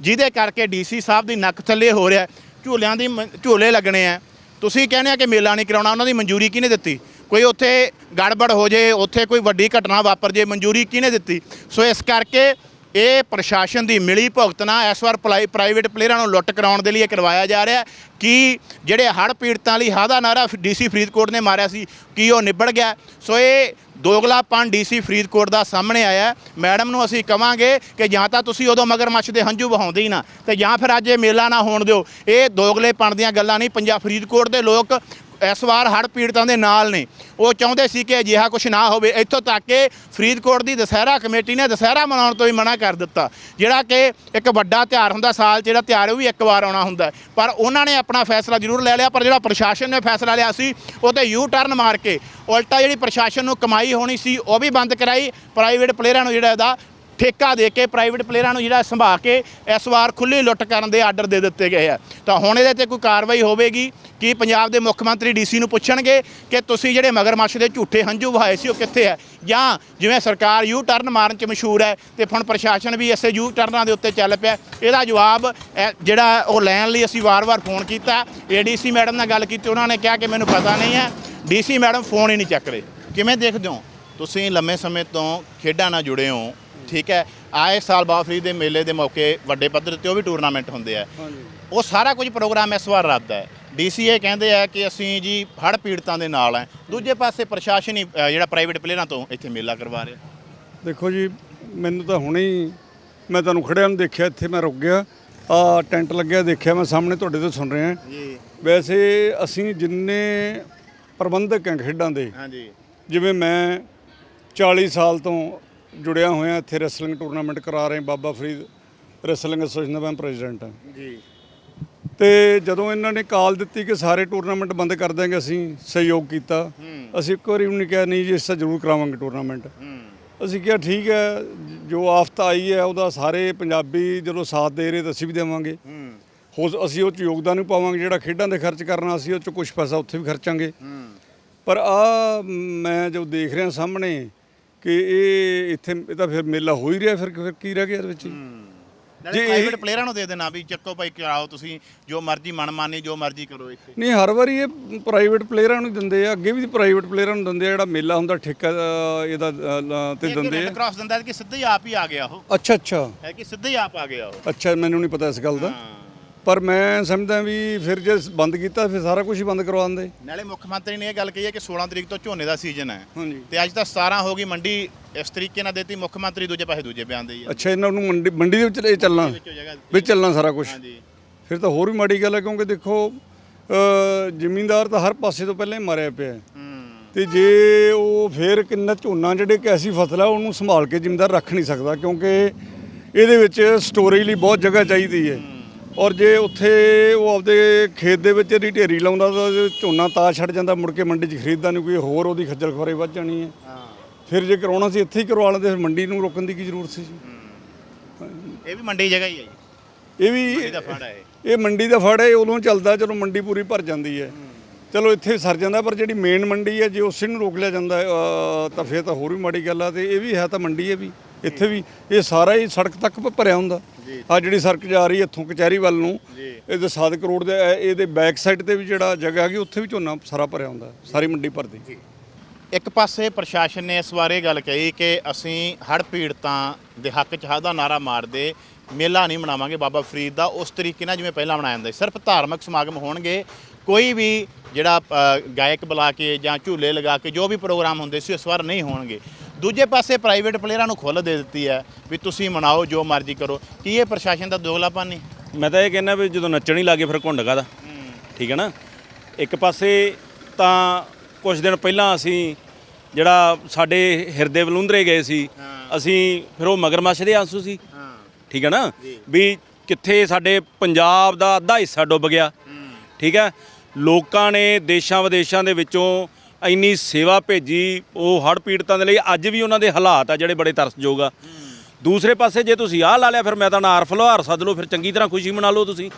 ਜਿਹਦੇ ਕਰਕੇ ਡੀਸੀ ਸਾਹਿਬ ਦੀ ਨੱਕ ਥੱਲੇ ਹੋ ਰਿਹਾ। ਝੂਲਿਆਂ ਦੀ ਮ- ਝੂਲੇ ਲੱਗਣੇ ਆ। ਤੁਸੀਂ ਕਹਿੰਦੇ ਆ ਕਿ ਮੇਲਾ ਨਹੀਂ ਕਰਾਉਣਾ, ਉਹਨਾਂ ਦੀ ਮਨਜ਼ੂਰੀ ਕਿਹਨੇ ਦਿੱਤੀ? ਕੋਈ ਉੱਥੇ ਗੜਬੜ ਹੋ ਜੇ, ਉੱਥੇ ਕੋਈ ਵੱਡੀ ਘਟਨਾ ਵਾਪਰ ਜੇ, ਮਨਜ਼ੂਰੀ ਕਿਹਨੇ ਦਿੱਤੀ? ਸੋ ਇਸ ਕਰਕੇ ਇਹ ਪ੍ਰਸ਼ਾਸਨ ਦੀ ਮਿਲੀ ਭੁਗਤਣਾ ਇਸ ਵਾਰ ਪਲਾਈ ਪ੍ਰਾਈਵੇਟ ਪਲੇਅਰਾਂ ਨੂੰ ਲੁੱਟ ਕਰਾਉਣ ਦੇ ਲਈ ਇਹ ਕਰਵਾਇਆ ਜਾ ਰਿਹਾ ਕਿ ਜਿਹੜੇ ਹੜ੍ਹ ਪੀੜਤਾਂ ਲਈ ਹਾਦਾ ਨਾਰਾ ਡੀਸੀ ਫਰੀਦਕੋਟ ਨੇ ਮਾਰਿਆ ਸੀ, ਕਿ ਉਹ ਨਿਬੜ ਗਿਆ। ਸੋ ਇਹ ਦੋਗਲਾਪਨ ਡੀਸੀ ਫਰੀਦਕੋਟ ਦਾ ਸਾਹਮਣੇ ਆਇਆ ਮੈਡਮ ਨੂੰ ਅਸੀਂ ਕਵਾਂਗੇ ਕਿ ਜਾਂ ਤਾਂ ਤੁਸੀਂ ਉਦੋਂ ਮਗਰਮੱਛ ਦੇ ਹੰਝੂ ਵਹਾਉਂਦੇ ਹੀ ਨਾ, ਤੇ ਜਾਂ ਫਿਰ ਅੱਜ ਇਹ ਮੇਲਾ ਨਾ ਹੋਣ ਦਿਓ। ਇਹ ਦੋਗਲੇਪਣ ਦੀਆਂ ਗੱਲਾਂ ਨਹੀਂ। ਪੰਜਾਬ ਫਰੀਦਕੋਟ ਦੇ ਲੋਕ ਇਸ ਵਾਰ ਹੜ੍ਹ ਪੀੜਤਾਂ ਦੇ ਨਾਲ ਨੇ। ਉਹ ਚਾਹੁੰਦੇ ਸੀ ਕਿ ਅਜਿਹਾ ਕੁਝ ਨਾ ਹੋਵੇ। ਇੱਥੋਂ ਤੱਕ ਕਿ ਫਰੀਦਕੋਟ ਦੀ ਦੁਸਹਿਰਾ ਕਮੇਟੀ ਨੇ ਦੁਸਹਿਰਾ ਮਨਾਉਣ ਤੋਂ ਹੀ ਮਨਾ ਕਰ ਦਿੱਤਾ। ਜਿਹੜਾ ਕਿ ਇੱਕ ਵੱਡਾ ਤਿਉਹਾਰ ਹੁੰਦਾ ਸਾਲ 'ਚ, ਜਿਹੜਾ ਤਿਉਹਾਰ, ਉਹ ਵੀ ਇੱਕ ਵਾਰ ਆਉਣਾ ਹੁੰਦਾ। ਪਰ ਉਹਨਾਂ ਨੇ ਆਪਣਾ ਫੈਸਲਾ ਜ਼ਰੂਰ ਲੈ ਲਿਆ। ਪਰ ਜਿਹੜਾ ਪ੍ਰਸ਼ਾਸਨ ਨੇ ਫੈਸਲਾ ਲਿਆ ਸੀ, ਉਹ ਤੇ ਯੂ ਟਰਨ ਮਾਰ ਕੇ ਉਲਟਾ ਜਿਹੜੀ ਪ੍ਰਸ਼ਾਸਨ ਨੂੰ ਕਮਾਈ ਹੋਣੀ ਸੀ, ਉਹ ਵੀ ਬੰਦ ਕਰਾਈ। ਪ੍ਰਾਈਵੇਟ ਪਲੇਅਰਾਂ ਨੂੰ ਜਿਹੜਾ ਇਹਦਾ ਠੇਕਾ ਦੇ ਕੇ ਪ੍ਰਾਈਵੇਟ ਪਲੇਅਰਾਂ ਨੂੰ ਜਿਹੜਾ ਸੰਭਾ ਕੇ ਇਸ ਵਾਰ ਖੁੱਲੀ ਲੁੱਟ ਕਰਨ ਦੇ ਆਰਡਰ ਦੇ ਦਿੱਤੇ ਗਏ ਆ। ਤਾਂ ਹੁਣ ਇਹਦੇ ਤੇ ਕੋਈ ਕਾਰਵਾਈ ਹੋਵੇਗੀ? ਕਿ ਪੰਜਾਬ ਦੇ ਮੁੱਖ ਮੰਤਰੀ ਡੀਸੀ ਨੂੰ ਪੁੱਛਣਗੇ ਕਿ ਤੁਸੀਂ ਜਿਹੜੇ ਮਗਰਮੱਛ ਦੇ ਝੂਠੇ ਹੰਝੂ ਵਹਾਏ ਸੀ, ਉਹ ਕਿੱਥੇ ਹੈ ਜਾਂ ਜਿਵੇਂ ਸਰਕਾਰ ਯੂ ਟਰਨ ਮਾਰਨ ਚ ਮਸ਼ਹੂਰ ਹੈ ਤੇ ਹੁਣ ਪ੍ਰਸ਼ਾਸਨ ਵੀ ਇਸੇ ਯੂ ਟਰਨਾਂ ਦੇ ਉੱਤੇ ਚੱਲ ਪਿਆ। ਇਹਦਾ ਜਵਾਬ ਜਿਹੜਾ ਉਹ ਲੈਣ ਲਈ ਅਸੀਂ ਵਾਰ-ਵਾਰ ਫੋਨ ਕੀਤਾ। ਏਡੀਸੀ ਮੈਡਮ ਨਾਲ ਗੱਲ ਕੀਤੀ, ਉਹਨਾਂ ਨੇ ਕਿਹਾ ਕਿ ਮੈਨੂੰ ਪਤਾ ਨਹੀਂ ਹੈ। ਡੀਸੀ ਮੈਡਮ ਫੋਨ ਹੀ ਨਹੀਂ ਚੱਕ ਰਹੇ ਕਿਵੇਂ ਦੇਖਦੇ ਹੋ? ਤੁਸੀਂ ਲੰਮੇ ਸਮੇਂ ਤੋਂ ਖੇਡਾਂ ਨਾਲ ਜੁੜੇ ਹੋ ਠੀਕ ਹੈ ਆਏ ਸਾਲ ਬਾਫਰੀ ਦੇ ਮੇਲੇ ਦੇ ਮੌਕੇ ਵੱਡੇ ਪੱਧਰ ਤੇ ਉਹ ਵੀ ਟੂਰਨਾਮੈਂਟ ਹੁੰਦੇ ਆ। ਉਹ ਸਾਰਾ ਕੁਝ ਪ੍ਰੋਗਰਾਮ ਇਸ ਵਾਰ ਰੱਦ ਹੈ। ਡੀਸੀਏ ਕਹਿੰਦੇ ਆ ਕਿ ਅਸੀਂ ਜੀ ਹੜ੍ਹ ਪੀੜਤਾਂ ਦੇ ਨਾਲ ਹੈ ਦੂਜੇ ਪਾਸੇ ਪ੍ਰਸ਼ਾਸਨ ਹੀ ਅ, ਜਿਹੜਾ ਪ੍ਰਾਈਵੇਟ ਪਲੇਅਰਾਂ ਤੋਂ ਇੱਥੇ ਮੇਲਾ ਕਰਵਾ ਰਿਹਾ। ਦੇਖੋ ਜੀ ਮੈਨੂੰ ਤਾਂ ਹੁਣੇ ਹੀ ਮੈਂ ਤੁਹਾਨੂੰ ਖੜਿਆਂ ਨੂੰ ਦੇਖਿਆ ਇੱਥੇ ਮੈਂ ਰੁਕ ਗਿਆ। ਆ ਟੈਂਟ ਲੱਗਿਆ ਦੇਖਿਆ ਮੈਂ ਸਾਹਮਣੇ ਤੁਹਾਡੇ ਤੋਂ ਸੁਣ ਰਿਹਾ। ਜੀ। ਵੈਸੇ ਅਸੀਂ ਜਿੰਨੇ ਪ੍ਰਬੰਧਕ ਹਾਂ ਖੇਡਾਂ ਦੇ ਹਾਂਜੀ। ਜਿਵੇਂ ਮੈਂ 40 ਸਾਲ ਤੋਂ ਜੁੜਿਆ ਹੋਇਆ ਇੱਥੇ ਰੈਸਲਿੰਗ ਟੂਰਨਾਮੈਂਟ ਕਰਾ ਰਹੇ ਬਾਬਾ ਫਰੀਦ ਰੈਸਲਿੰਗ ਐਸੋਸੀਏਸ਼ਨ ਦਾ ਮੈਂ ਪ੍ਰੈਜ਼ੀਡੈਂਟ ਹਾਂ। ਜੀ। ਤੇ ਜਦੋਂ ਇਹਨਾਂ ਨੇ ਕਾਲ ਦਿੱਤੀ ਕਿ ਸਾਰੇ ਟੂਰਨਾਮੈਂਟ ਬੰਦ ਕਰ ਦਾਂਗੇ ਅਸੀਂ ਸਹਿਯੋਗ ਕੀਤਾ ਅਸੀਂ ਇੱਕ ਵਾਰੀ ਵੀ ਨਹੀਂ ਕਿਹਾ ਨਹੀਂ ਜੀ ਇਸ ਤਾਂ ਜ਼ਰੂਰ ਕਰਾਵਾਂਗੇ ਟੂਰਨਾਮੈਂਟ ਅਸੀਂ ਕਿਹਾ ਠੀਕ ਹੈ ਜੋ ਆਫਤ ਆਈ ਹੈ ਉਹਦਾ ਸਾਰੇ ਪੰਜਾਬੀ ਜਦੋਂ ਸਾਥ ਦੇ ਰਹੇ ਤਾਂ ਅਸੀਂ ਵੀ ਦੇਵਾਂਗੇ। ਹੂੰ। ਅਸੀਂ ਉਹ ਚ ਯੋਗਦਾਨ ਵੀ ਪਾਵਾਂਗੇ ਜਿਹੜਾ ਖੇਡਾਂ ਦੇ ਖਰਚ ਕਰਨਾ ਅਸੀਂ ਉਹ ਚ ਕੁਝ ਪੈਸਾ ਉੱਥੇ ਵੀ ਖਰਚਾਂਗੇ। ਪਰ ਆ ਮੈਂ ਜੋ ਦੇਖ ਰਿਹਾ ਸਾਹਮਣੇ ਕਿ ਇਹ ਇੱਥੇ ਇਹ ਤਾਂ ਫਿਰ ਮੇਲਾ ਹੋ ਹੀ ਰਿਹਾ ਫਿਰ ਫਿਰ ਕੀ ਰਹਿ ਗਿਆ ਇਹਦੇ ਵਿੱਚ? ਨਾਲੇ ਜੇ ਇਹ- ਪ੍ਰਾਈਵੇਟ ਪਲੇਅਰਾਂ ਨੂੰ ਦੇ ਦੇਣਾ ਵੀ ਚੱਕੋ ਭਾਈ ਕਰਾਓ ਤੁਸੀਂ ਜੋ ਮਰਜ਼ੀ ਮਨਮਾਨੀ ਜੋ ਮਰਜ਼ੀ ਕਰੋ ਇੱਥੇ। ਨਹੀਂ ਹਰ ਵਾਰੀ ਇਹ ਪ੍ਰਾਈਵੇਟ ਪਲੇਅਰਾਂ ਨੂੰ ਦਿੰਦੇ ਆ ਅੱਗੇ ਵੀ ਪ੍ਰਾਈਵੇਟ ਪਲੇਅਰਾਂ ਨੂੰ ਦਿੰਦੇ ਆ ਜਿਹੜਾ ਮੇਲਾ ਹੁੰਦਾ ਠੇਕਾ ਅ, ਇਹਦਾ ਅ, ਲ- ਤੇ ਦਿੰਦੇ ਆ। ਕ੍ਰਾਸ ਦਿੰਦਾ ਕਿ ਸਿੱਧਾ ਹੀ ਆਪ ਹੀ ਆ ਗਿਆ ਉਹ। ਅੱਛਾ ਅੱਛਾ। ਹੈ ਕਿ ਸਿੱਧਾ ਹੀ ਆਪ ਆ ਗਿਆ ਉਹ। ਅੱਛਾ ਮੈਨੂੰ ਨਹੀਂ ਪਤਾ ਇਸ ਗੱਲ ਦਾ। ਹਾਂ। ਪਰ ਮੈਂ ਸਮਝਦਾ ਵੀ ਫਿਰ ਜੇ ਬੰਦ ਕੀਤਾ ਫਿਰ ਸਾਰਾ ਕੁਝ ਹੀ ਬੰਦ ਕਰਵਾ ਦਿੰਦੇ। ਨਾਲੇ ਮੁੱਖ ਮੰਤਰੀ ਨੇ ਇਹ ਗੱਲ ਕਹੀ ਹੈ ਕਿ 16 ਤਰੀਕ ਤੋਂ ਝੋਨੇ ਦਾ ਸੀਜ਼ਨ ਹੈ। ਹਾਂਜੀ। ਤੇ ਅੱਜ ਤਾਂ 17 ਹੋ ਗਈ ਮੰਡੀ ਇਸ ਤਰੀਕੇ ਨਾਲ ਦੇਤੀ ਮੁੱਖ ਮੰਤਰੀ ਦੂਜੇ ਪਾਸੇ ਦੂਜੇ ਬਿਆਨ ਦੇਈ ਅੱਛਾ ਇਹਨਾਂ ਨੂੰ ਮੰਡੀ ਮੰਡੀ ਦੇ ਵਿੱਚ ਇਹ ਚੱਲਣਾ। ਵਿੱਚੋਂ ਜਗ੍ਹਾ ਵਿੱਚ ਚੱਲਣਾ ਸਾਰਾ ਕੁਝ ਹਾਂਜੀ। ਫਿਰ ਤਾਂ ਹੋਰ ਵੀ ਮਾੜੀ ਗੱਲ ਹੈ ਕਿਉਂਕਿ ਦੇਖੋ ਅ, ਜ਼ਿਮੀਂਦਾਰ ਤਾਂ ਹਰ ਪਾਸੇ ਤੋਂ ਪਹਿਲਾਂ ਹੀ ਮਾਰਿਆ ਪਿਆ ਹੈ। ਹੂੰ। ਤੇ ਜੇ ਉਹ ਫਿਰ ਕਿੰਨਾ ਝੋਨਾ ਜਿਹੜੇ ਕਿ ਐਸੀ ਫਸਲ ਆ ਉਹਨੂੰ ਸੰਭਾਲ ਕੇ ਜ਼ਿਮੀਂਦਾਰ ਰੱਖ ਨਹੀਂ ਸਕਦਾ ਕਿਉਂਕਿ ਇਹਦੇ ਵਿੱਚ ਸਟੋਰੇਜ ਲਈ ਬਹੁਤ ਜਗ੍ਹਾ ਚਾਹੀਦੀ ਹੈ। ਔਰ ਜੇ ਉੱਥੇ ਉਹ ਆਪਦੇ ਖੇਤ ਦੇ ਵਿੱਚ ਇਹਦੀ ਢੇਰੀ ਲਾਉਂਦਾ ਤਾਂ ਝੋਨਾ ਤਾਂ ਛੱਡ ਜਾਂਦਾ ਮੁੜ ਕੇ ਮੰਡੀ 'ਚ ਖਰੀਦਦਾ ਨਹੀਂ ਕੋਈ ਹੋਰ ਉਹਦੀ ਖੱਜਲ ਖੁਆਰੀ ਵੱਧ ਜਾਣੀ ਹੈ। ਫਿਰ ਜੇ ਕਰਾਉਣਾ ਸੀ ਇੱਥੇ ਹੀ ਕਰਵਾ ਲੈਂਦੇ ਫਿਰ ਮੰਡੀ ਨੂੰ ਰੋਕਣ ਦੀ ਕੀ ਜ਼ਰੂਰਤ ਸੀ ਜੀ? ਇਹ ਵੀ ਮੰਡੀ ਜਗ੍ਹਾ ਹੀ ਹੈ ਜੀ। ਇਹ ਵੀ ਇਹਦਾ ਫੜ ਹੈ। ਇਹ। ਮੰਡੀ ਦਾ ਫੜ ਹੈ ਉਦੋਂ ਚੱਲਦਾ ਚਲੋ ਮੰਡੀ ਪੂਰੀ ਭਰ ਜਾਂਦੀ ਹੈ। ਚਲੋ ਇੱਥੇ ਸਰ ਜਾਂਦਾ ਪਰ ਜਿਹੜੀ ਮੇਨ ਮੰਡੀ ਹੈ ਜੇ ਉਸੇ ਨੂੰ ਰੋਕ ਲਿਆ ਜਾਂਦਾ ਤਾਂ ਫਿਰ ਤਾਂ ਹੋਰ ਵੀ ਮਾੜੀ ਗੱਲ ਆ ਤੇ ਇਹ ਵੀ ਹੈ ਤਾਂ ਮੰਡੀ ਹੈ ਵੀ। ਇੱਥੇ ਵੀ ਇਹ ਸਾਰਾ ਹੀ ਸੜਕ ਤੱਕ ਭਰਿਆ ਹੁੰਦਾ। ਆ ਜਿਹੜੀ ਸੜਕ ਜਾ ਰਹੀ ਹੈ ਇੱਥੋਂ ਕਚਹਿਰੀ ਵੱਲ ਨੂੰ। ਇਹਦੇ 7 ਕਰੋੜ ਦੇ ਇਹ- ਇਹਦੇ ਬੈਕ ਸਾਈਡ ਤੇ ਵੀ ਜਿਹੜਾ ਜਗ੍ਹਾ ਹੈਗੀ ਉੱਥੇ ਵੀ ਝੋਨਾ ਸਾਰਾ ਭਰਿਆ ਹੁੰਦਾ ਸਾਰੀ ਮੰਡੀ ਭਰਦੀ। ਇੱਕ ਪਾਸੇ ਪ੍ਰਸ਼ਾਸਨ ਨੇ ਇਸ ਬਾਰੇ ਗੱਲ ਕਹੀ ਕਿ ਅਸੀਂ ਹੜ੍ਹ ਪੀੜਤਾਂ ਦੇ ਹੱਕ 'ਚ ਹੱਦਾ ਨਾਰਾ ਮਾਰਦੇ ਮੇਲਾ ਨਹੀਂ ਮਨਾਵਾਂਗੇ ਬਾਬਾ ਫਰੀਦ ਦਾ ਉਸ ਤਰੀਕੇ ਨਾਲ ਜਿਵੇਂ ਪਹਿਲਾਂ ਮਨਾਇਆ ਜਾਂਦਾ ਸੀ। ਸਿਰਫ ਧਾਰਮਿਕ ਸਮਾਗਮ ਹੋਣਗੇ ਕੋਈ ਵੀ ਜਿਹੜਾ ਗਾਇਕ ਬੁਲਾ ਕੇ ਜਾਂ ਝੂਲੇ ਲਗਾ ਕੇ ਜੋ ਵੀ ਪ੍ਰੋਗਰਾਮ ਹੁੰਦੇ ਸੀ ਇਸ ਵਾਰ ਨਹੀਂ ਹੋਣਗੇ। ਦੂਜੇ ਪਾਸੇ ਪ੍ਰਾਈਵੇਟ ਪਲੇਅਰਾਂ ਨੂੰ ਖੁੱਲ੍ਹ ਦੇ ਦਿੱਤੀ ਹੈ ਵੀ ਤੁਸੀਂ ਮਨਾਓ ਜੋ ਮਰਜ਼ੀ ਕਰੋ। ਕੀ ਇਹ ਪ੍ਰਸ਼ਾਸਨ ਦਾ ਦੋਗਲਾਪਨ ਨਹੀਂ? ਮੈਂ ਤਾਂ ਇਹ ਕਹਿੰਦਾ ਵੀ ਜਦੋਂ ਨੱਚਣ ਹੀ ਲੱਗੇ ਫਿਰ ਘੁੰਡ ਕਾਹਦਾ? ਠੀਕ ਹੈ ਨਾ? ਇੱਕ ਪਾਸੇ ਤਾਂ ਕੁਝ ਦਿਨ ਪਹਿਲਾਂ ਅਸੀਂ ਜਿਹੜਾ ਸਾਡੇ ਹਿਰਦੇ ਬਲੁੰਦਰੇ ਗਏ ਸੀ ਅਸੀਂ ਫਿਰ ਉਹ ਮਗਰਮੱਛ ਦੇ ਆਂਸੂ ਸੀ। ਠੀਕ ਹੈ ਨਾ? ਵੀ ਕਿੱਥੇ ਸਾਡੇ ਪੰਜਾਬ ਦਾ ਅੱਧਾ ਹਿੱਸਾ ਡੁੱਬ ਗਿਆ। ਠੀਕ ਹੈ? ਲੋਕਾਂ ਨੇ ਦੇਸ਼ਾਂ ਵਿਦੇਸ਼ਾਂ ਦੇ ਵਿੱਚੋਂ ਇੰਨੀ ਸੇਵਾ ਭੇਜੀ ਉਹ ਹੜ੍ਹ ਪੀੜਤਾਂ ਦੇ ਲਈ ਅੱਜ ਵੀ ਉਹਨਾਂ ਦੇ ਹਾਲਾਤ ਆ ਜਿਹੜੇ ਬੜੇ ਤਰਸਯੋਗ ਆ। ਦੂਸਰੇ ਪਾਸੇ ਜੇ ਤੁਸੀਂ ਆਹ ਲਾ ਲਿਆ ਫਿਰ ਮੈਂ ਤਾਂ ਨਾਰ ਫਲੋਹਾਰ ਸੱਦ ਲਓ ਫਿਰ ਚੰਗੀ ਤਰ੍ਹਾਂ ਖੁਸ਼ੀ ਮਨਾ ਲਓ ਤੁਸੀਂ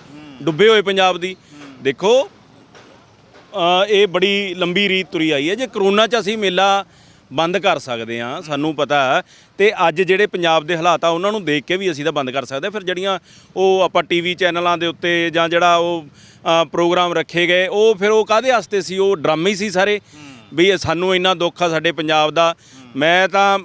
ਡੁੱਬੇ ਹੋਏ ਪੰਜਾਬ ਦੀ। ਦੇਖੋ ਇਹ ਬੜੀ ਲੰਬੀ ਰੀਤ ਤੁਰੀ ਆਈ ਹੈ ਜੇ ਕਰੋਨਾ 'ਚ ਅਸੀਂ ਮੇਲਾ ਬੰਦ ਕਰ ਸਕਦੇ ਆ ਸਾਨੂੰ ਪਤਾ ਤੇ ਅੱਜ ਜਿਹੜੇ ਪੰਜਾਬ ਦੇ ਹਾਲਾਤ ਆ ਉਹਨਾਂ ਨੂੰ ਦੇਖ ਕੇ ਵੀ ਅਸੀਂ ਤਾਂ ਬੰਦ ਕਰ ਸਕਦੇ ਹਾਂ। ਫਿਰ ਜਿਹੜੀਆਂ ਉਹ ਆਪਾਂ ਟੀਵੀ ਚੈਨਲਾਂ ਦੇ ਉੱਤੇ ਜਾਂ ਜਿਹੜਾ ਉਹ ਪ੍ਰੋਗਰਾਮ ਰੱਖੇ ਗਏ ਉਹ ਫਿਰ ਉਹ ਕਾਦੇ ਵਾਸਤੇ ਸੀ? ਉਹ ਡਰਾਮੇ ਸੀ ਸਾਰੇ। ਵੀ ਇਹ ਸਾਨੂੰ ਇੰਨਾ ਦੁੱਖ ਆ ਸਾਡੇ ਪੰਜਾਬ ਦਾ। ਮੈਂ ਤਾਂ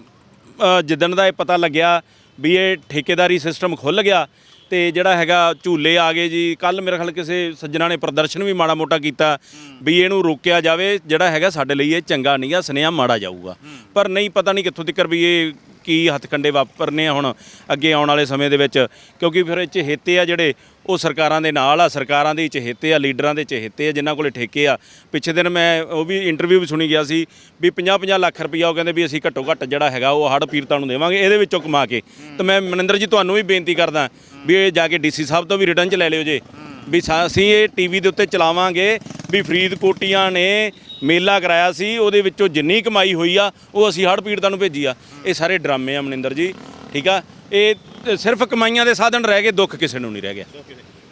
ਜਿੱਦਣ ਦਾ ਇਹ ਪਤਾ ਲੱਗਿਆ ਵੀ ਇਹ ਠੇਕੇਦਾਰੀ ਸਿਸਟਮ ਖੁੱਲ ਗਿਆ ਤੇ ਜਿਹੜਾ ਹੈਗਾ ਝੂਲੇ ਆ ਗਏ ਜੀ ਕੱਲ ਮੇਰੇ ਖਿਆਲ ਕਿਸੇ ਸੱਜਣਾ ਨੇ ਪ੍ਰਦਰਸ਼ਨ ਵੀ ਮਾੜਾ ਮੋਟਾ ਕੀਤਾ ਵੀ ਇਹਨੂੰ ਰੋਕਿਆ ਜਾਵੇ ਜਿਹੜਾ ਹੈਗਾ ਸਾਡੇ ਲਈ ਇਹ ਚੰਗਾ ਨਹੀਂ ਆ ਸੁਨੇਹਾ ਮਾੜਾ ਜਾਊਗਾ। ਪਰ ਨਹੀਂ ਪਤਾ ਨਹੀਂ ਕਿੱਥੋਂ ਤੱਕ ਵੀ ਇਹ ਕੀ ਹੱਥਕੰਡੇ ਵਾਪਰਨੇ ਆ ਹੁਣ ਅੱਗੇ ਆਉਣ ਵਾਲੇ ਸਮੇਂ ਦੇ ਵਿੱਚ? ਕਿਉਂਕਿ ਫਿਰ ਇਹ ਚਹੇਤੇ ਆ ਜਿਹੜੇ ਉਹ ਸਰਕਾਰਾਂ ਦੇ ਨਾਲ ਆ, ਸਰਕਾਰਾਂ ਦੇ ਚਹੇਤੇ ਆ, ਲੀਡਰਾਂ ਦੇ ਚਹੇਤੇ ਆ, ਜਿਨ੍ਹਾਂ ਕੋਲੇ ਠੇਕੇ ਆ। ਪਿਛਲੇ ਦਿਨ ਮੈਂ ਉਹ ਵੀ ਇੰਟਰਵਿਊ ਵੀ ਸੁਣੀ ਗਿਆ ਸੀ ਵੀ 50-50 ਲੱਖ ਰੁਪਈਆ ਉਹ ਕਹਿੰਦੇ ਵੀ ਅਸੀਂ ਘੱਟੋ ਘੱਟ ਜਿਹੜਾ ਹੈਗਾ ਉਹ ਹੜ੍ਹ ਪੀੜਤਾਂ ਨੂੰ ਦੇਵਾਂਗੇ, ਇਹਦੇ ਵਿੱਚੋਂ ਕਮਾ ਕੇ। ਤੇ ਮੈਂ ਮਨਿੰਦਰ ਜੀ, ਤੁਹਾਨੂੰ ਵੀ ਬੇਨਤੀ ਕਰਦਾ ਵੀ ਇਹ ਜਾ ਕੇ ਡੀਸੀ ਸਾਹਿਬ ਤੋਂ ਵੀ ਰਿਟਰਨ ਚ ਲੈ ਲਿਓ ਜੇ। ਵੀ ਸਾ- ਅਸੀਂ ਇਹ ਟੀਵੀ ਦੇ ਉੱਤੇ ਚਲਾਵਾਂਗੇ ਵੀ ਫਰੀਦਕੋਟੀਆਂ ਨੇ ਮੇਲਾ ਕਰਾਇਆ ਸੀ ਉਹਦੇ ਵਿੱਚੋਂ ਜਿੰਨੀ ਕਮਾਈ ਹੋਈ ਆ ਉਹ ਅਸੀਂ ਹੜ੍ਹ ਪੀੜਤਾਂ ਨੂੰ ਭੇਜੀ ਆ। ਇਹ ਸਾਰੇ ਡਰਾਮੇ ਆ ਮਨਿੰਦਰ ਜੀ ਠੀਕ ਆ? ਇਹ ਸਿਰਫ ਕਮਾਈਆਂ ਦੇ ਸਾਧਨ ਰਹਿ ਗਏ ਦੁੱਖ ਕਿਸੇ ਨੂੰ ਨਹੀਂ ਰਹਿ ਗਿਆ।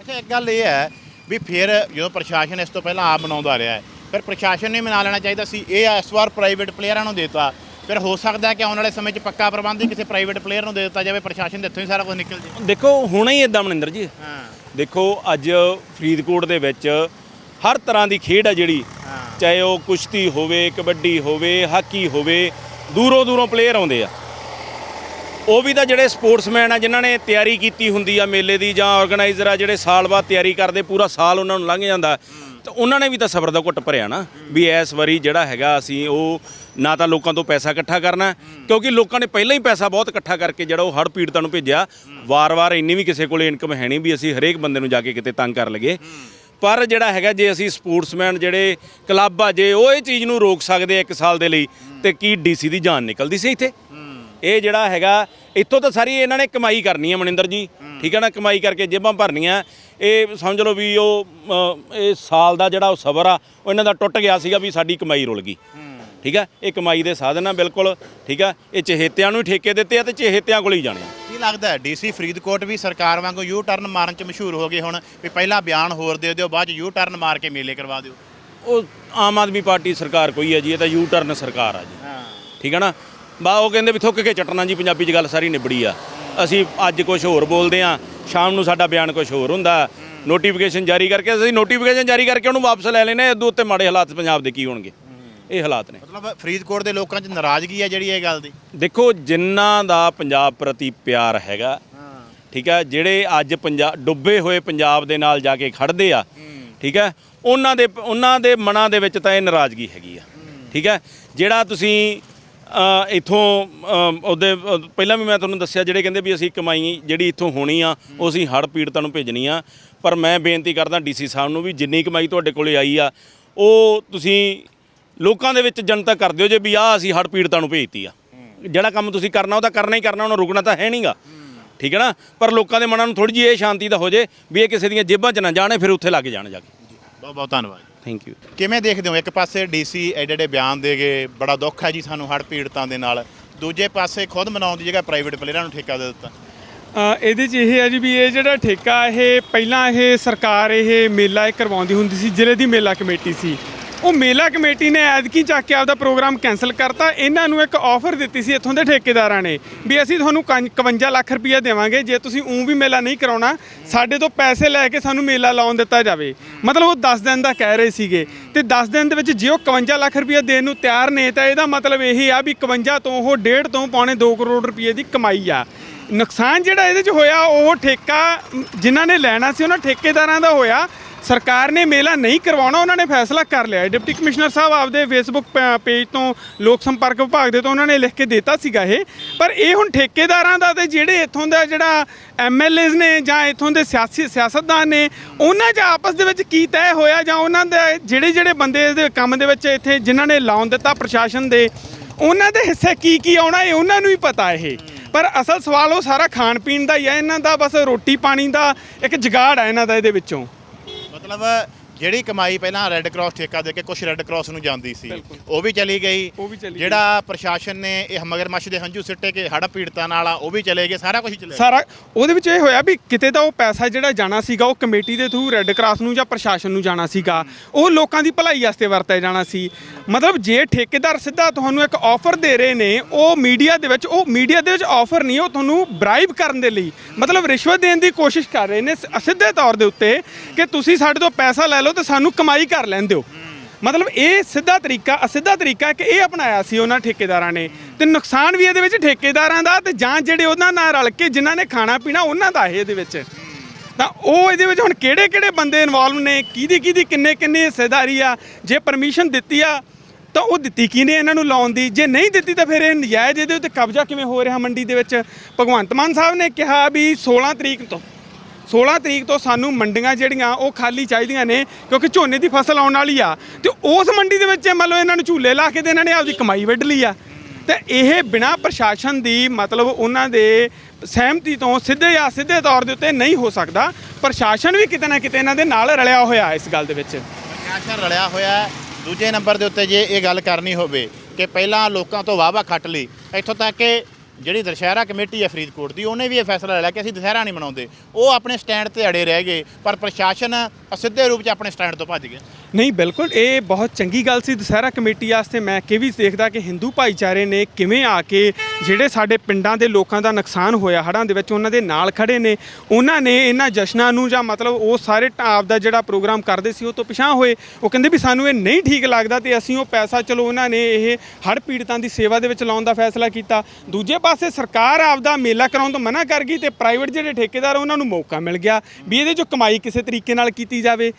ਅੱਛਾ ਇੱਕ ਗੱਲ ਇਹ ਹੈ ਵੀ ਫਿਰ ਜਦੋਂ ਪ੍ਰਸ਼ਾਸਨ ਇਸ ਤੋਂ ਪਹਿਲਾਂ ਆਪ ਬਣਾਉਂਦਾ ਰਿਹਾ ਹੈ ਫਿਰ ਪ੍ਰਸ਼ਾਸਨ ਨੇ ਮਨਾ ਲੈਣਾ ਚਾਹੀਦਾ ਸੀ ਇਹ ਇਸ ਵਾਰ ਪ੍ਰਾਈਵੇਟ ਪਲੇਅਰਾਂ ਨੂੰ ਦੇਤਾ। ਫਿਰ ਹੋ ਸਕਦਾ ਕਿ ਆਉਣ ਵਾਲੇ ਸਮੇਂ 'ਚ ਪੱਕਾ ਪ੍ਰਬੰਧ ਹੀ ਕਿਸੇ ਪ੍ਰਾਈਵੇਟ ਪਲੇਅਰ ਨੂੰ ਦੇ ਦਿੱਤਾ ਜਾਵੇ ਪ੍ਰਸ਼ਾਸਨ ਦੇ ਇੱਥੋਂ ਹੀ ਸਾਰਾ ਕੁਝ ਨਿਕਲ ਜੇ। ਦੇਖੋ ਹੁਣੇ ਹੀ ਇਦਾਂ ਮਨਿੰਦਰ ਜੀ। ਹਾਂ। ਦੇਖੋ ਅੱਜ ਫਰੀਦਕੋਟ ਦੇ ਵਿੱਚ ਹਰ ਤਰ੍ਹਾਂ ਦੀ ਖੇਡ ਹੈ ਜਿਹੜੀ। ਚਾਹੇ ਉਹ ਕੁਸ਼ਤੀ ਹੋਵੇ ਕਬੱਡੀ ਹੋਵੇ ਹਾਕੀ ਹੋਵੇ ਦੂਰੋਂ ਦੂਰੋਂ ਪਲੇਅਰ ਆਉਂਦੇ ਆ। ਉਹ ਵੀ ਤਾਂ ਜਿਹੜੇ ਸਪੋਰਟਸਮੈਨ ਆ ਜਿਨ੍ਹਾਂ ਨੇ ਤਿਆਰੀ ਕੀਤੀ ਹੁੰਦੀ ਆ ਮੇਲੇ ਦੀ ਜਾਂ ਆਰਗੇਨਾਈਜ਼ਰ ਆ ਜਿਹੜੇ ਸਾਲ ਬਾਅਦ ਤਿਆਰੀ ਕਰਦੇ ਪੂਰਾ ਸਾਲ ਉਹਨਾਂ ਨੂੰ ਲੰਘ ਜਾਂਦਾ। ਤਾਂ ਉਹਨਾਂ ਨੇ ਵੀ ਤਾਂ ਸਬਰ ਦਾ ਘੁੱਟ ਭਰਿਆ ਨਾ ਵੀ ਇਸ ਵਾਰੀ ਜਿਹੜਾ ਹੈਗਾ ਅਸੀਂ ਉਹ ਨਾ ਤਾਂ ਲੋਕਾਂ ਤੋਂ ਪੈਸਾ ਇਕੱਠਾ ਕਰਨਾ ਕਿਉਂਕਿ ਲੋਕਾਂ ਨੇ ਪਹਿਲਾਂ ਹੀ ਪੈਸਾ ਬਹੁਤ ਇਕੱਠਾ ਕਰਕੇ ਜਿਹੜਾ ਉਹ ਹੜ੍ਹ ਪੀੜਤਾਂ ਨੂੰ ਭੇਜਿਆ। ਵਾਰ-ਵਾਰ ਇੰਨੀ ਵੀ ਕਿਸੇ ਕੋਲੇ ਇਨਕਮ ਹੈ ਨਹੀਂ ਵੀ ਅਸੀਂ ਹਰੇਕ ਬੰਦੇ ਨੂੰ ਜਾ ਕੇ ਕਿਤੇ ਤੰਗ ਕਰ ਲਈਏ। ਪਰ ਜਿਹੜਾ ਹੈਗਾ ਜੇ ਅਸੀਂ ਸਪੋਰਟਸਮੈਨ ਜਿਹੜੇ ਕਲੱਬ ਆ ਜੇ ਉਹ ਇਹ ਚੀਜ਼ ਨੂੰ ਰੋਕ ਸਕਦੇ ਆ ਇੱਕ ਸਾਲ ਦੇ ਲਈ ਤੇ ਕੀ ਡੀਸੀ ਦੀ ਜਾਨ ਨਿਕਲਦੀ ਸੀ ਇੱਥੇ? ਇਹ ਜਿਹੜਾ ਹੈਗਾ ਇੱਥੋਂ ਤਾਂ ਸਾਰੀ ਇਹਨਾਂ ਨੇ ਕਮਾਈ ਕਰਨੀ ਹੈ ਮਨਿੰਦਰ ਜੀ। ਠੀਕ ਹੈ ਨਾ ਕਮਾਈ ਕਰਕੇ ਜੇਬਾਂ ਭਰਨੀਆਂ। ਇਹ ਸਮਝ ਲਓ ਵੀ ਉਹ ਅ, ਇਹ ਸਾਲ ਦਾ ਜਿਹੜਾ ਉਹ ਸਬਰ ਆ ਉਹ ਇਹਨਾਂ ਦਾ ਟੁੱਟ ਗਿਆ ਸੀਗਾ ਵੀ ਸਾਡੀ ਕਮਾਈ ਰੁਲ ਗਈ। ਠੀਕ ਹੈ ਇਹ ਕਮਾਈ ਦੇ ਸਾਧਨ ਆ ਬਿਲਕੁਲ। ਠੀਕ ਆ? ਇਹ ਚਹੇਤਿਆਂ ਨੂੰ ਹੀ ਠੇਕੇ ਦਿੱਤੇ ਆ ਤੇ ਚਹੇਤਿਆਂ ਕੋਲ ਹੀ ਜਾਣੇ ਆ। ਕੀ ਲੱਗਦਾ ਹੈ? ਡੀਸੀ ਫਰੀਦਕੋਟ ਵੀ ਸਰਕਾਰ ਵਾਂਗੂ ਯੂ ਟਰਨ ਮਾਰਨ 'ਚ ਮਸ਼ਹੂਰ ਹੋ ਗਏ ਹੁਣ ਵੀ ਪਹਿਲਾਂ ਬਿਆਨ ਹੋਰ ਦੇ ਦਿਓ ਬਾਅਦ 'ਚ ਯੂ ਟਰਨ ਮਾਰ ਕੇ ਮੇਲੇ ਕਰਵਾ ਦਿਓ। ਉਹ ਆਮ ਆਦਮੀ ਪਾਰਟੀ ਸਰਕਾਰ ਕੋਈ ਹੈ ਜੀ ਇਹ ਤਾਂ ਯੂ ਟਰਨ ਸਰਕਾਰ ਆ ਜੀ। ਹਾਂ। ਠੀਕ ਹੈ ਨਾ? ਬਾ ਉਹ ਕਹਿੰਦੇ ਵੀ ਥੁੱਕ ਕੇ ਚਟਣਾ ਜੀ ਪੰਜਾਬੀ 'ਚ ਗੱਲ ਸਾਰੀ ਨਿਬੜੀ ਆ। ਅਸੀਂ ਅੱਜ ਕੁਝ ਹੋਰ ਬੋਲਦੇ ਆ ਸ਼ਾਮ ਨੂੰ ਸਾਡਾ ਬਿਆਨ ਕੁਝ ਹੋਰ ਹੁੰਦਾ। ਨੋਟੀਫਿਕੇਸ਼ਨ ਜਾਰੀ ਕਰਕੇ ਅਸੀਂ ਨੋਟੀਫਿਕੇਸ਼ਨ ਜਾਰੀ ਕਰਕੇ ਉਹਨੂੰ ਵਾਪਸ ਲੈ ਲੈਨੇ ਇਦੋਂ ਉੱਤੇ ਮਾੜੇ ਹਾਲਾਤ ਪੰਜਾਬ ਦੇ ਕੀ ਹੋਣਗੇ? ਇਹ ਹਾਲਾਤ ਨੇ। ਮਤਲਬ ਫਰੀਦਕੋਟ ਦੇ ਲੋਕਾਂ 'ਚ ਨਾਰਾਜ਼ਗੀ ਹੈ ਜਿਹੜੀ ਇਹ ਗੱਲ ਦੀ? ਦੇਖੋ ਜਿਨ੍ਹਾਂ ਦਾ ਪੰਜਾਬ ਪ੍ਰਤੀ ਪਿਆਰ ਹੈਗਾ ਠੀਕ ਹੈ ਜਿਹੜੇ ਅੱਜ ਪੰਜਾਬ ਡੁੱਬੇ ਹੋਏ ਪੰਜਾਬ ਦੇ ਨਾਲ ਜਾ ਕੇ ਖੜਦੇ ਆ ਠੀਕ ਹੈ ਉਹਨਾਂ ਦੇ ਉਹਨਾਂ ਦੇ ਮਨਾਂ ਦੇ ਵਿੱਚ ਤਾਂ ਇਹ ਨਾਰਾਜ਼ਗੀ ਹੈਗੀ ਆ ਠੀਕ ਹੈ। ਜਿਹੜਾ ਤੁਸੀਂ ਇੱਥੋਂ ਉਹਦੇ ਪਹਿਲਾਂ ਵੀ ਮੈਂ ਤੁਹਾਨੂੰ ਦੱਸਿਆ ਜਿਹੜੇ ਕਹਿੰਦੇ ਵੀ ਅਸੀਂ ਕਮਾਈ ਜਿਹੜੀ ਇੱਥੋਂ ਹੋਣੀ ਆ ਉਹ ਅਸੀਂ ਹੜ੍ਹ ਪੀੜਤਾਂ ਨੂੰ ਭੇਜਣੀ ਆ। ਪਰ ਮੈਂ ਬੇਨਤੀ ਕਰਦਾ ਡੀਸੀ ਸਾਹਿਬ ਨੂੰ ਵੀ ਜਿੰਨੀ ਕਮਾਈ ਤੁਹਾਡੇ ਕੋਲੇ ਆਈ ਆ ਉਹ ਤੁਸੀਂ ਲੋਕਾਂ ਦੇ ਵਿੱਚ ਜਨਤਕ ਕਰ ਦਿਓ ਜੇ ਵੀ ਆਹ ਅਸੀਂ ਹੜ੍ਹ ਪੀੜਤਾਂ ਨੂੰ ਭੇਜਤੀ ਆ। ਜਿਹੜਾ ਕੰਮ ਤੁਸੀਂ ਕਰਨਾ ਉਹ ਤਾਂ ਕਰਨਾ ਹੀ ਕਰਨਾ ਉਹਨੂੰ ਰੁਕਣਾ ਤਾਂ ਹੈ ਨਹੀਂਗਾ ਠੀਕ ਹੈ ਨਾ? ਪਰ ਲੋਕਾਂ ਦੇ ਮਨਾਂ ਨੂੰ ਥੋੜੀ ਜਿਹੀ ਇਹ ਸ਼ਾਂਤੀ ਤਾਂ ਹੋ ਜੇ ਵੀ ਇਹ ਕਿਸੇ ਦੀਆਂ ਜੇਬਾਂ 'ਚ ਨਾ ਜਾਣੇ ਫਿਰ ਉੱਥੇ ਲੱਗ ਜਾਣ ਜਾ ਕੇ। ਬਹੁਤ ਬਹੁਤ ਧੰਨਵਾਦ। ਥੈਂਕ ਯੂ ਕਿਵੇਂ ਦੇਖਦੇ ਹੋ? ਇੱਕ ਪਾਸੇ ਡੀਸੀ ਐਡੇ ਐਡੇ ਬਿਆਨ ਦੇ ਗਏ ਬੜਾ ਦੁੱਖ ਹੈ ਜੀ ਸਾਨੂੰ ਹੜ੍ਹ ਪੀੜਤਾਂ ਦੇ ਨਾਲ। ਦੂਜੇ ਪਾਸੇ ਖੁਦ ਮਨਾਉਣ ਦੀ ਜਗ੍ਹਾ ਪ੍ਰਾਈਵੇਟ ਪਲੇਅਰਾਂ ਨੂੰ ਠੇਕਾ ਦੇ ਦਿੱਤਾ। ਅ, ਇਹਦੇ 'ਚ ਇਹ ਹੈ ਜੀ ਵੀ ਇਹ ਜਿਹੜਾ ਠੇਕਾ ਇਹ ਪਹਿਲਾਂ ਇਹ ਸਰਕਾਰ ਇਹ ਮੇਲਾ ਇਹ ਕਰਵਾਉਂਦੀ ਹੁੰਦੀ ਸੀ ਜ਼ਿਲ੍ਹੇ ਦੀ ਮੇਲਾ ਕਮੇਟੀ ਸੀ। ਉਹ ਮੇਲਾ ਕਮੇਟੀ ਨੇ ਐਤਕੀ ਚੱਕ ਕੇ ਆਪਦਾ ਪ੍ਰੋਗਰਾਮ ਕੈਨਸਲ ਕਰਤਾ। ਇਹਨਾਂ ਨੂੰ ਇੱਕ ਆਫਰ ਦਿੱਤੀ ਸੀ ਇੱਥੋਂ ਦੇ ਠੇਕੇਦਾਰਾਂ ਨੇ ਵੀ ਅਸੀਂ ਤੁਹਾਨੂੰ ਕੰ- 51 ਲੱਖ ਰੁਪਈਆ ਦੇਵਾਂਗੇ। ਜੇ ਤੁਸੀਂ ਉਂ ਵੀ ਮੇਲਾ ਨਹੀਂ ਕਰਾਉਣਾ ਸਾਡੇ ਤੋਂ ਪੈਸੇ ਲੈ ਕੇ ਸਾਨੂੰ ਮੇਲਾ ਲਾਉਣ ਦਿੱਤਾ ਜਾਵੇ। ਮਤਲਬ ਉਹ 10 ਦਿਨ ਦਾ ਕਹਿ ਰਹੇ ਸੀਗੇ। ਤੇ 10 ਦਿਨ ਦੇ ਵਿੱਚ ਜੇ ਉਹ 51 ਲੱਖ ਰੁਪਈਆ ਦੇਣ ਨੂੰ ਤਿਆਰ ਨੇ ਤਾਂ ਇਹਦਾ ਮਤਲਬ ਇਹ ਆ ਵੀ 51 ਤੋਂ ਉਹ 1.5 ਤੋਂ ਪੌਣੇ 2 ਕਰੋੜ ਰੁਪਏ ਦੀ ਕਮਾਈ ਆ। ਨੁਕਸਾਨ ਜਿਹੜਾ ਇਹਦੇ 'ਚ ਹੋਇਆ ਉਹ ਠੇਕਾ ਮ, ਜਿਨ੍ਹਾਂ ਨੇ ਲੈਣਾ ਸੀ ਉਹਨਾਂ ਠੇਕੇਦਾਰਾਂ ਦਾ ਹੋਇਆ। ਸਰਕਾਰ ਨੇ ਮੇਲਾ ਨਹੀਂ ਕਰਵਾਉਣਾ, ਉਹਨਾਂ ਨੇ ਫੈਸਲਾ ਕਰ ਲਿਆ ਹੈ। ਡਿਪਟੀ ਕਮਿਸ਼ਨਰ ਸਾਹਿਬ ਆਪਦੇ ਫੇਸਬੁੱਕ ਪੇਜ ਤੋਂ ਲੋਕ ਸੰਪਰਕ ਵਿਭਾਗ ਦੇ ਤੋਂ ਉਹਨਾਂ ਨੇ ਲਿਖ ਕੇ ਦਿੱਤਾ ਸੀਗਾ ਇਹ। ਪਰ ਇਹ ਹੁਣ ਠੇਕੇਦਾਰਾਂ ਦਾ ਤੇ ਜਿਹੜੇ ਇੱਥੋਂ ਦਾ ਜਿਹੜਾ ਐਮਐਲਏਜ਼ ਨੇ ਜਾਂ ਇੱਥੋਂ ਦੇ ਸਿਆਸੀ, ਸਿਆਸਤਦਾਨ ਨੇ, ਉਹਨਾਂ 'ਚ ਆਪਸ ਦੇ ਵਿੱਚ ਕੀ ਤੈਅ ਹੋਇਆ ਜਾਂ ਉਹਨਾਂ ਦੇ ਜਿਹੜੇ ਜਿਹੜੇ ਬੰਦੇ ਇਸ ਦੇ ਕੰਮ ਦੇ ਵਿੱਚ ਇੱਥੇ ਜਿਨ੍ਹਾਂ ਨੇ ਲਾਉਣ ਦਿੱਤਾ ਪ੍ਰਸ਼ਾਸਨ ਦੇ, ਉਹਨਾਂ ਦੇ ਹਿੱਸੇ ਕੀ ਕੀ ਆਉਣਾ ਇਹ ਉਹਨਾਂ ਨੂੰ ਹੀ ਪਤਾ ਇਹ। ਪਰ ਅਸਲ ਸਵਾਲ ਉਹ ਸਾਰਾ ਖਾਣ ਪੀਣ ਦਾ ਹੀ ਹੈ ਇਹਨਾਂ ਦਾ ਬਸ ਰੋਟੀ ਪਾਣੀ ਦਾ ਇੱਕ ਜਗਾੜ ਹੈ ਇਹਨਾਂ ਦਾ ਇਹਦੇ ਵਿੱਚੋਂ। ਮਤਲਬ ਜਿਹੜੀ ਕਮਾਈ ਪਹਿਲਾਂ ਰੈੱਡ ਕਰਾਸ ਠੇਕਾ ਦੇ ਕੇ ਕੁਝ ਰੈੱਡ ਕਰਾਸ ਨੂੰ ਜਾਂਦੀ ਸੀ ਉਹ ਵੀ ਚਲੀ ਗਈ। ਉਹ ਵੀ ਚਲੀ। ਜਿਹੜਾ ਪ੍ਰਸ਼ਾਸਨ ਨੇ ਇਹ ਮਗਰਮੱਛ ਦੇ ਹੰਝੂ ਸਿੱਟੇ ਕੇ ਹੜ੍ਹ ਪੀੜਤਾਂ ਨਾਲ ਆ ਉਹ ਵੀ ਚਲੇ ਗਏ ਸਾਰਾ ਕੁਝ ਚਲੇ ਸਾਰਾ ਉਹਦੇ ਵਿੱਚ ਇਹ ਹੋਇਆ ਵੀ ਕਿਤੇ ਤਾਂ ਉਹ ਪੈਸਾ ਜਿਹੜਾ ਜਾਣਾ ਸੀਗਾ ਉਹ ਕਮੇਟੀ ਦੇ ਥਰੂ ਰੈੱਡ ਕਰਾਸ ਨੂੰ ਜਾਂ ਪ੍ਰਸ਼ਾਸਨ ਨੂੰ ਜਾਣਾ ਸੀਗਾ ਉਹ ਲੋਕਾਂ ਦੀ ਭਲਾਈ ਵਾਸਤੇ ਵਰਤਿਆ ਜਾਣਾ ਸੀ। ਮਤਲਬ ਜੇ ਠੇਕੇਦਾਰ ਸਿੱਧਾ ਤੁਹਾਨੂੰ ਇੱਕ ਆਫਰ ਦੇ ਰਹੇ ਨੇ ਉਹ ਮੀਡੀਆ ਦੇ ਵਿੱਚ ਉਹ ਮੀਡੀਆ ਦੇ ਵਿੱਚ ਆਫਰ ਨਹੀਂ ਉਹ ਤੁਹਾਨੂੰ ਬ੍ਰਾਈਬ ਕਰਨ ਦੇ ਲਈ ਮਤਲਬ ਰਿਸ਼ਵਤ ਦੇਣ ਦੀ ਕੋਸ਼ਿਸ਼ ਕਰ ਰਹੇ ਨੇ ਸ- ਸਿੱਧੇ ਤੌਰ ਦੇ ਉੱਤੇ ਕਿ ਤੁਸੀਂ ਸਾਡੇ ਤੋਂ ਪੈਸਾ ਲੈ ਲਓ ਤੇ ਸਾਨੂੰ ਕਮਾਈ ਕਰ ਲੈਣ ਦਿਓ ਮਤਲਬ ਇਹ ਸਿੱਧਾ ਤਰੀਕਾ, ਅਸਿੱਧਾ ਤਰੀਕਾ ਕਿ ਇਹ ਅਪਣਾਇਆ ਸੀ ਉਹਨਾਂ ਠੇਕੇਦਾਰਾਂ ਨੇ। ਤੇ ਨੁਕਸਾਨ ਵੀ ਇਹਦੇ ਵਿੱਚ ਠੇਕੇਦਾਰਾਂ ਦਾ ਤੇ ਜਾਂ ਜਿਹੜੇ ਉਹਨਾਂ ਨਾਲ ਰਲ ਕੇ ਜਿਨ੍ਹਾਂ ਨੇ ਖਾਣਾ ਪੀਣਾ ਉਹਨਾਂ ਦਾ ਇਹ ਇਹਦੇ ਵਿੱਚ। ਤਾਂ ਉਹ ਇਹਦੇ ਵਿੱਚ ਹੁਣ ਕਿਹੜੇ ਕਿਹੜੇ ਬੰਦੇ ਇਨਵੋਲਵ ਨੇ? ਕਿਹਦੀ ਕਿਹਦੀ ਕਿੰਨੇ ਕਿੰਨੇ ਹਿੱਸੇਦਾਰੀ ਆ? ਜੇ ਪਰਮਿਸ਼ਨ ਦਿੱਤੀ ਆ, ਤਾਂ ਉਹ ਦਿੱਤੀ ਕਿਹਨੇ ਇਹਨਾਂ ਨੂੰ ਲਾਉਣ ਦੀ? ਜੇ ਨਹੀਂ ਦਿੱਤੀ ਤਾਂ ਫਿਰ ਇਹ ਨਜਾਇਜ਼ ਇਹਦੇ ਉੱਤੇ ਕਬਜ਼ਾ ਕਿਵੇਂ ਹੋ ਰਿਹਾ ਮੰਡੀ ਦੇ ਵਿੱਚ? ਭਗਵੰਤ ਮਾਨ ਸਾਹਿਬ ਨੇ ਕਿਹਾ ਵੀ 16 ਤਰੀਕ ਤੋਂ 16 ਤਰੀਕ ਤੋਂ ਸਾਨੂੰ ਮੰਡੀਆਂ ਜਿਹੜੀਆਂ ਉਹ ਖਾਲੀ ਚਾਹੀਦੀਆਂ ਨੇ, ਕਿਉਂਕਿ ਝੋਨੇ ਦੀ ਫਸਲ ਆਉਣ ਵਾਲੀ ਆ। ਤੇ ਉਸ ਮੰਡੀ ਦੇ ਵਿੱਚ ਮੰਨ ਲਓ ਇਹਨਾਂ ਨੂੰ ਝੂਲੇ ਲਾ ਕੇ ਤੇ ਇਹਨਾਂ ਨੇ ਆਪਦੀ ਕਮਾਈ ਵੱਢ ਲਈ ਆ। ਤੇ ਇਹ ਬਿਨਾ ਪ੍ਰਸ਼ਾਸਨ ਦੀ ਮਤਲਬ ਉਹਨਾਂ ਦੇ ਸਹਿਮਤੀ ਤੋਂ ਸਿੱਧੇ ਜਾਂ ਸਿੱਧੇ ਤੌਰ ਦੇ ਉੱਤੇ ਨਹੀਂ ਹੋ ਸਕਦਾ। ਪ੍ਰਸ਼ਾਸਨ ਵੀ ਕਿਤੇ ਨਾ ਕਿਤੇ ਇਹਨਾਂ ਦੇ ਨਾਲ ਰਲਿਆ ਹੋਇਆ ਇਸ ਗੱਲ ਦੇ ਵਿੱਚ। ਪ੍ਰਸ਼ਾਸਨ ਰਲਿਆ ਹੋਇਆ ਹੈ। ਦੂਜੇ ਨੰਬਰ ਦੇ ਉੱਤੇ ਜੇ ਇਹ ਗੱਲ ਕਰਨੀ ਹੋਵੇ ਕਿ ਪਹਿਲਾਂ ਲੋਕਾਂ ਤੋਂ ਵਾਵਾ ਖੱਟ ਲਈ, ਇੱਥੋਂ ਤੱਕ ਕਿ ਜਿਹੜੀ ਦੁਸ਼ਹਿਰਾ ਕਮੇਟੀ ਹੈ ਫਰੀਦਕੋਟ ਦੀ, ਉਹਨੇ ਵੀ ਇਹ ਫੈਸਲਾ ਲਿਆ ਕਿ ਅਸੀਂ ਦੁਸ਼ਹਿਰਾ ਨਹੀਂ ਮਨਾਉਂਦੇ। ਉਹ ਆਪਣੇ ਸਟੈਂਡ ਤੇ ਅੜੇ ਰਹਿ ਗਏ, ਪਰ ਪ੍ਰਸ਼ਾਸਨ ਅਸਿੱਧੇ ਰੂਪ 'ਚ ਆਪਣੇ ਸਟੈਂਡ ਤੋਂ ਭੱਜ ਗਿਆ। ਨਹੀਂ, ਬਿਲਕੁਲ, ਇਹ ਬਹੁਤ ਚੰਗੀ ਗੱਲ ਸੀ। ਦੁਸਹਿਰਾ ਕਮੇਟੀ ਵਾਸਤੇ ਮੈਂ ਕਿ ਵੀ ਦੇਖਦਾ ਕਿ ਹਿੰਦੂ ਭਾਈਚਾਰੇ ਨੇ ਕਿਵੇਂ ਆ ਕੇ ਜਿਹੜੇ ਸਾਡੇ ਪਿੰਡਾਂ ਦੇ ਲੋਕਾਂ ਦਾ ਨੁਕਸਾਨ ਹੋਇਆ, ਹੜ੍ਹਾਂ ਦੇ ਵਿੱਚ ਉਹਨਾਂ ਦੇ ਨਾਲ ਖੜੇ ਨੇ। ਉਹਨਾਂ ਨੇ ਇਹਨਾਂ ਜਸ਼ਨਾਂ ਨੂੰ ਜਾਂ ਮਤਲਬ ਉਹ ਸਾਰੇ ਟਾਪ ਦਾ ਜਿਹੜਾ ਪ੍ਰੋਗਰਾਮ ਕਰਦੇ ਸੀ, ਉਹ ਤੋਂ ਪਿਛਾਂ ਹੋਏ। ਉਹ ਕਹਿੰਦੇ ਵੀ ਸਾਨੂੰ ਇਹ ਨਹੀਂ ਠੀਕ ਲੱਗਦਾ ਤੇ ਅਸੀਂ ਉਹ ਪੈਸਾ, ਚਲੋ ਉਹਨਾਂ ਨੇ ਇਹ ਹੜ੍ਹ ਪੀੜਤਾਂ ਦੀ ਸੇਵਾ ਦੇ ਵਿੱਚ ਲਾਉਣ ਦਾ ਫੈਸਲਾ ਕੀਤਾ। ਦੂਜੇ ਪਾਸੇ ਸਰਕਾਰ ਆਪਦਾ ਮੇਲਾ ਕਰਾਉਣ ਤੋਂ ਮਨਾ ਕਰ ਗਈ ਤੇ ਪ੍ਰਾਈਵੇਟ ਜਿਹੜੇ ਠੇਕੇਦਾਰ ਉਹਨਾਂ ਨੂੰ ਮੌਕਾ ਮਿਲ ਗਿਆ ਵੀ ਇਹਦੇ ਚੋਂ ਕਮਾਈ ਕਿਸੇ ਤਰੀਕੇ ਨਾਲ ਕੀਤੀ ਜਾਵੇ।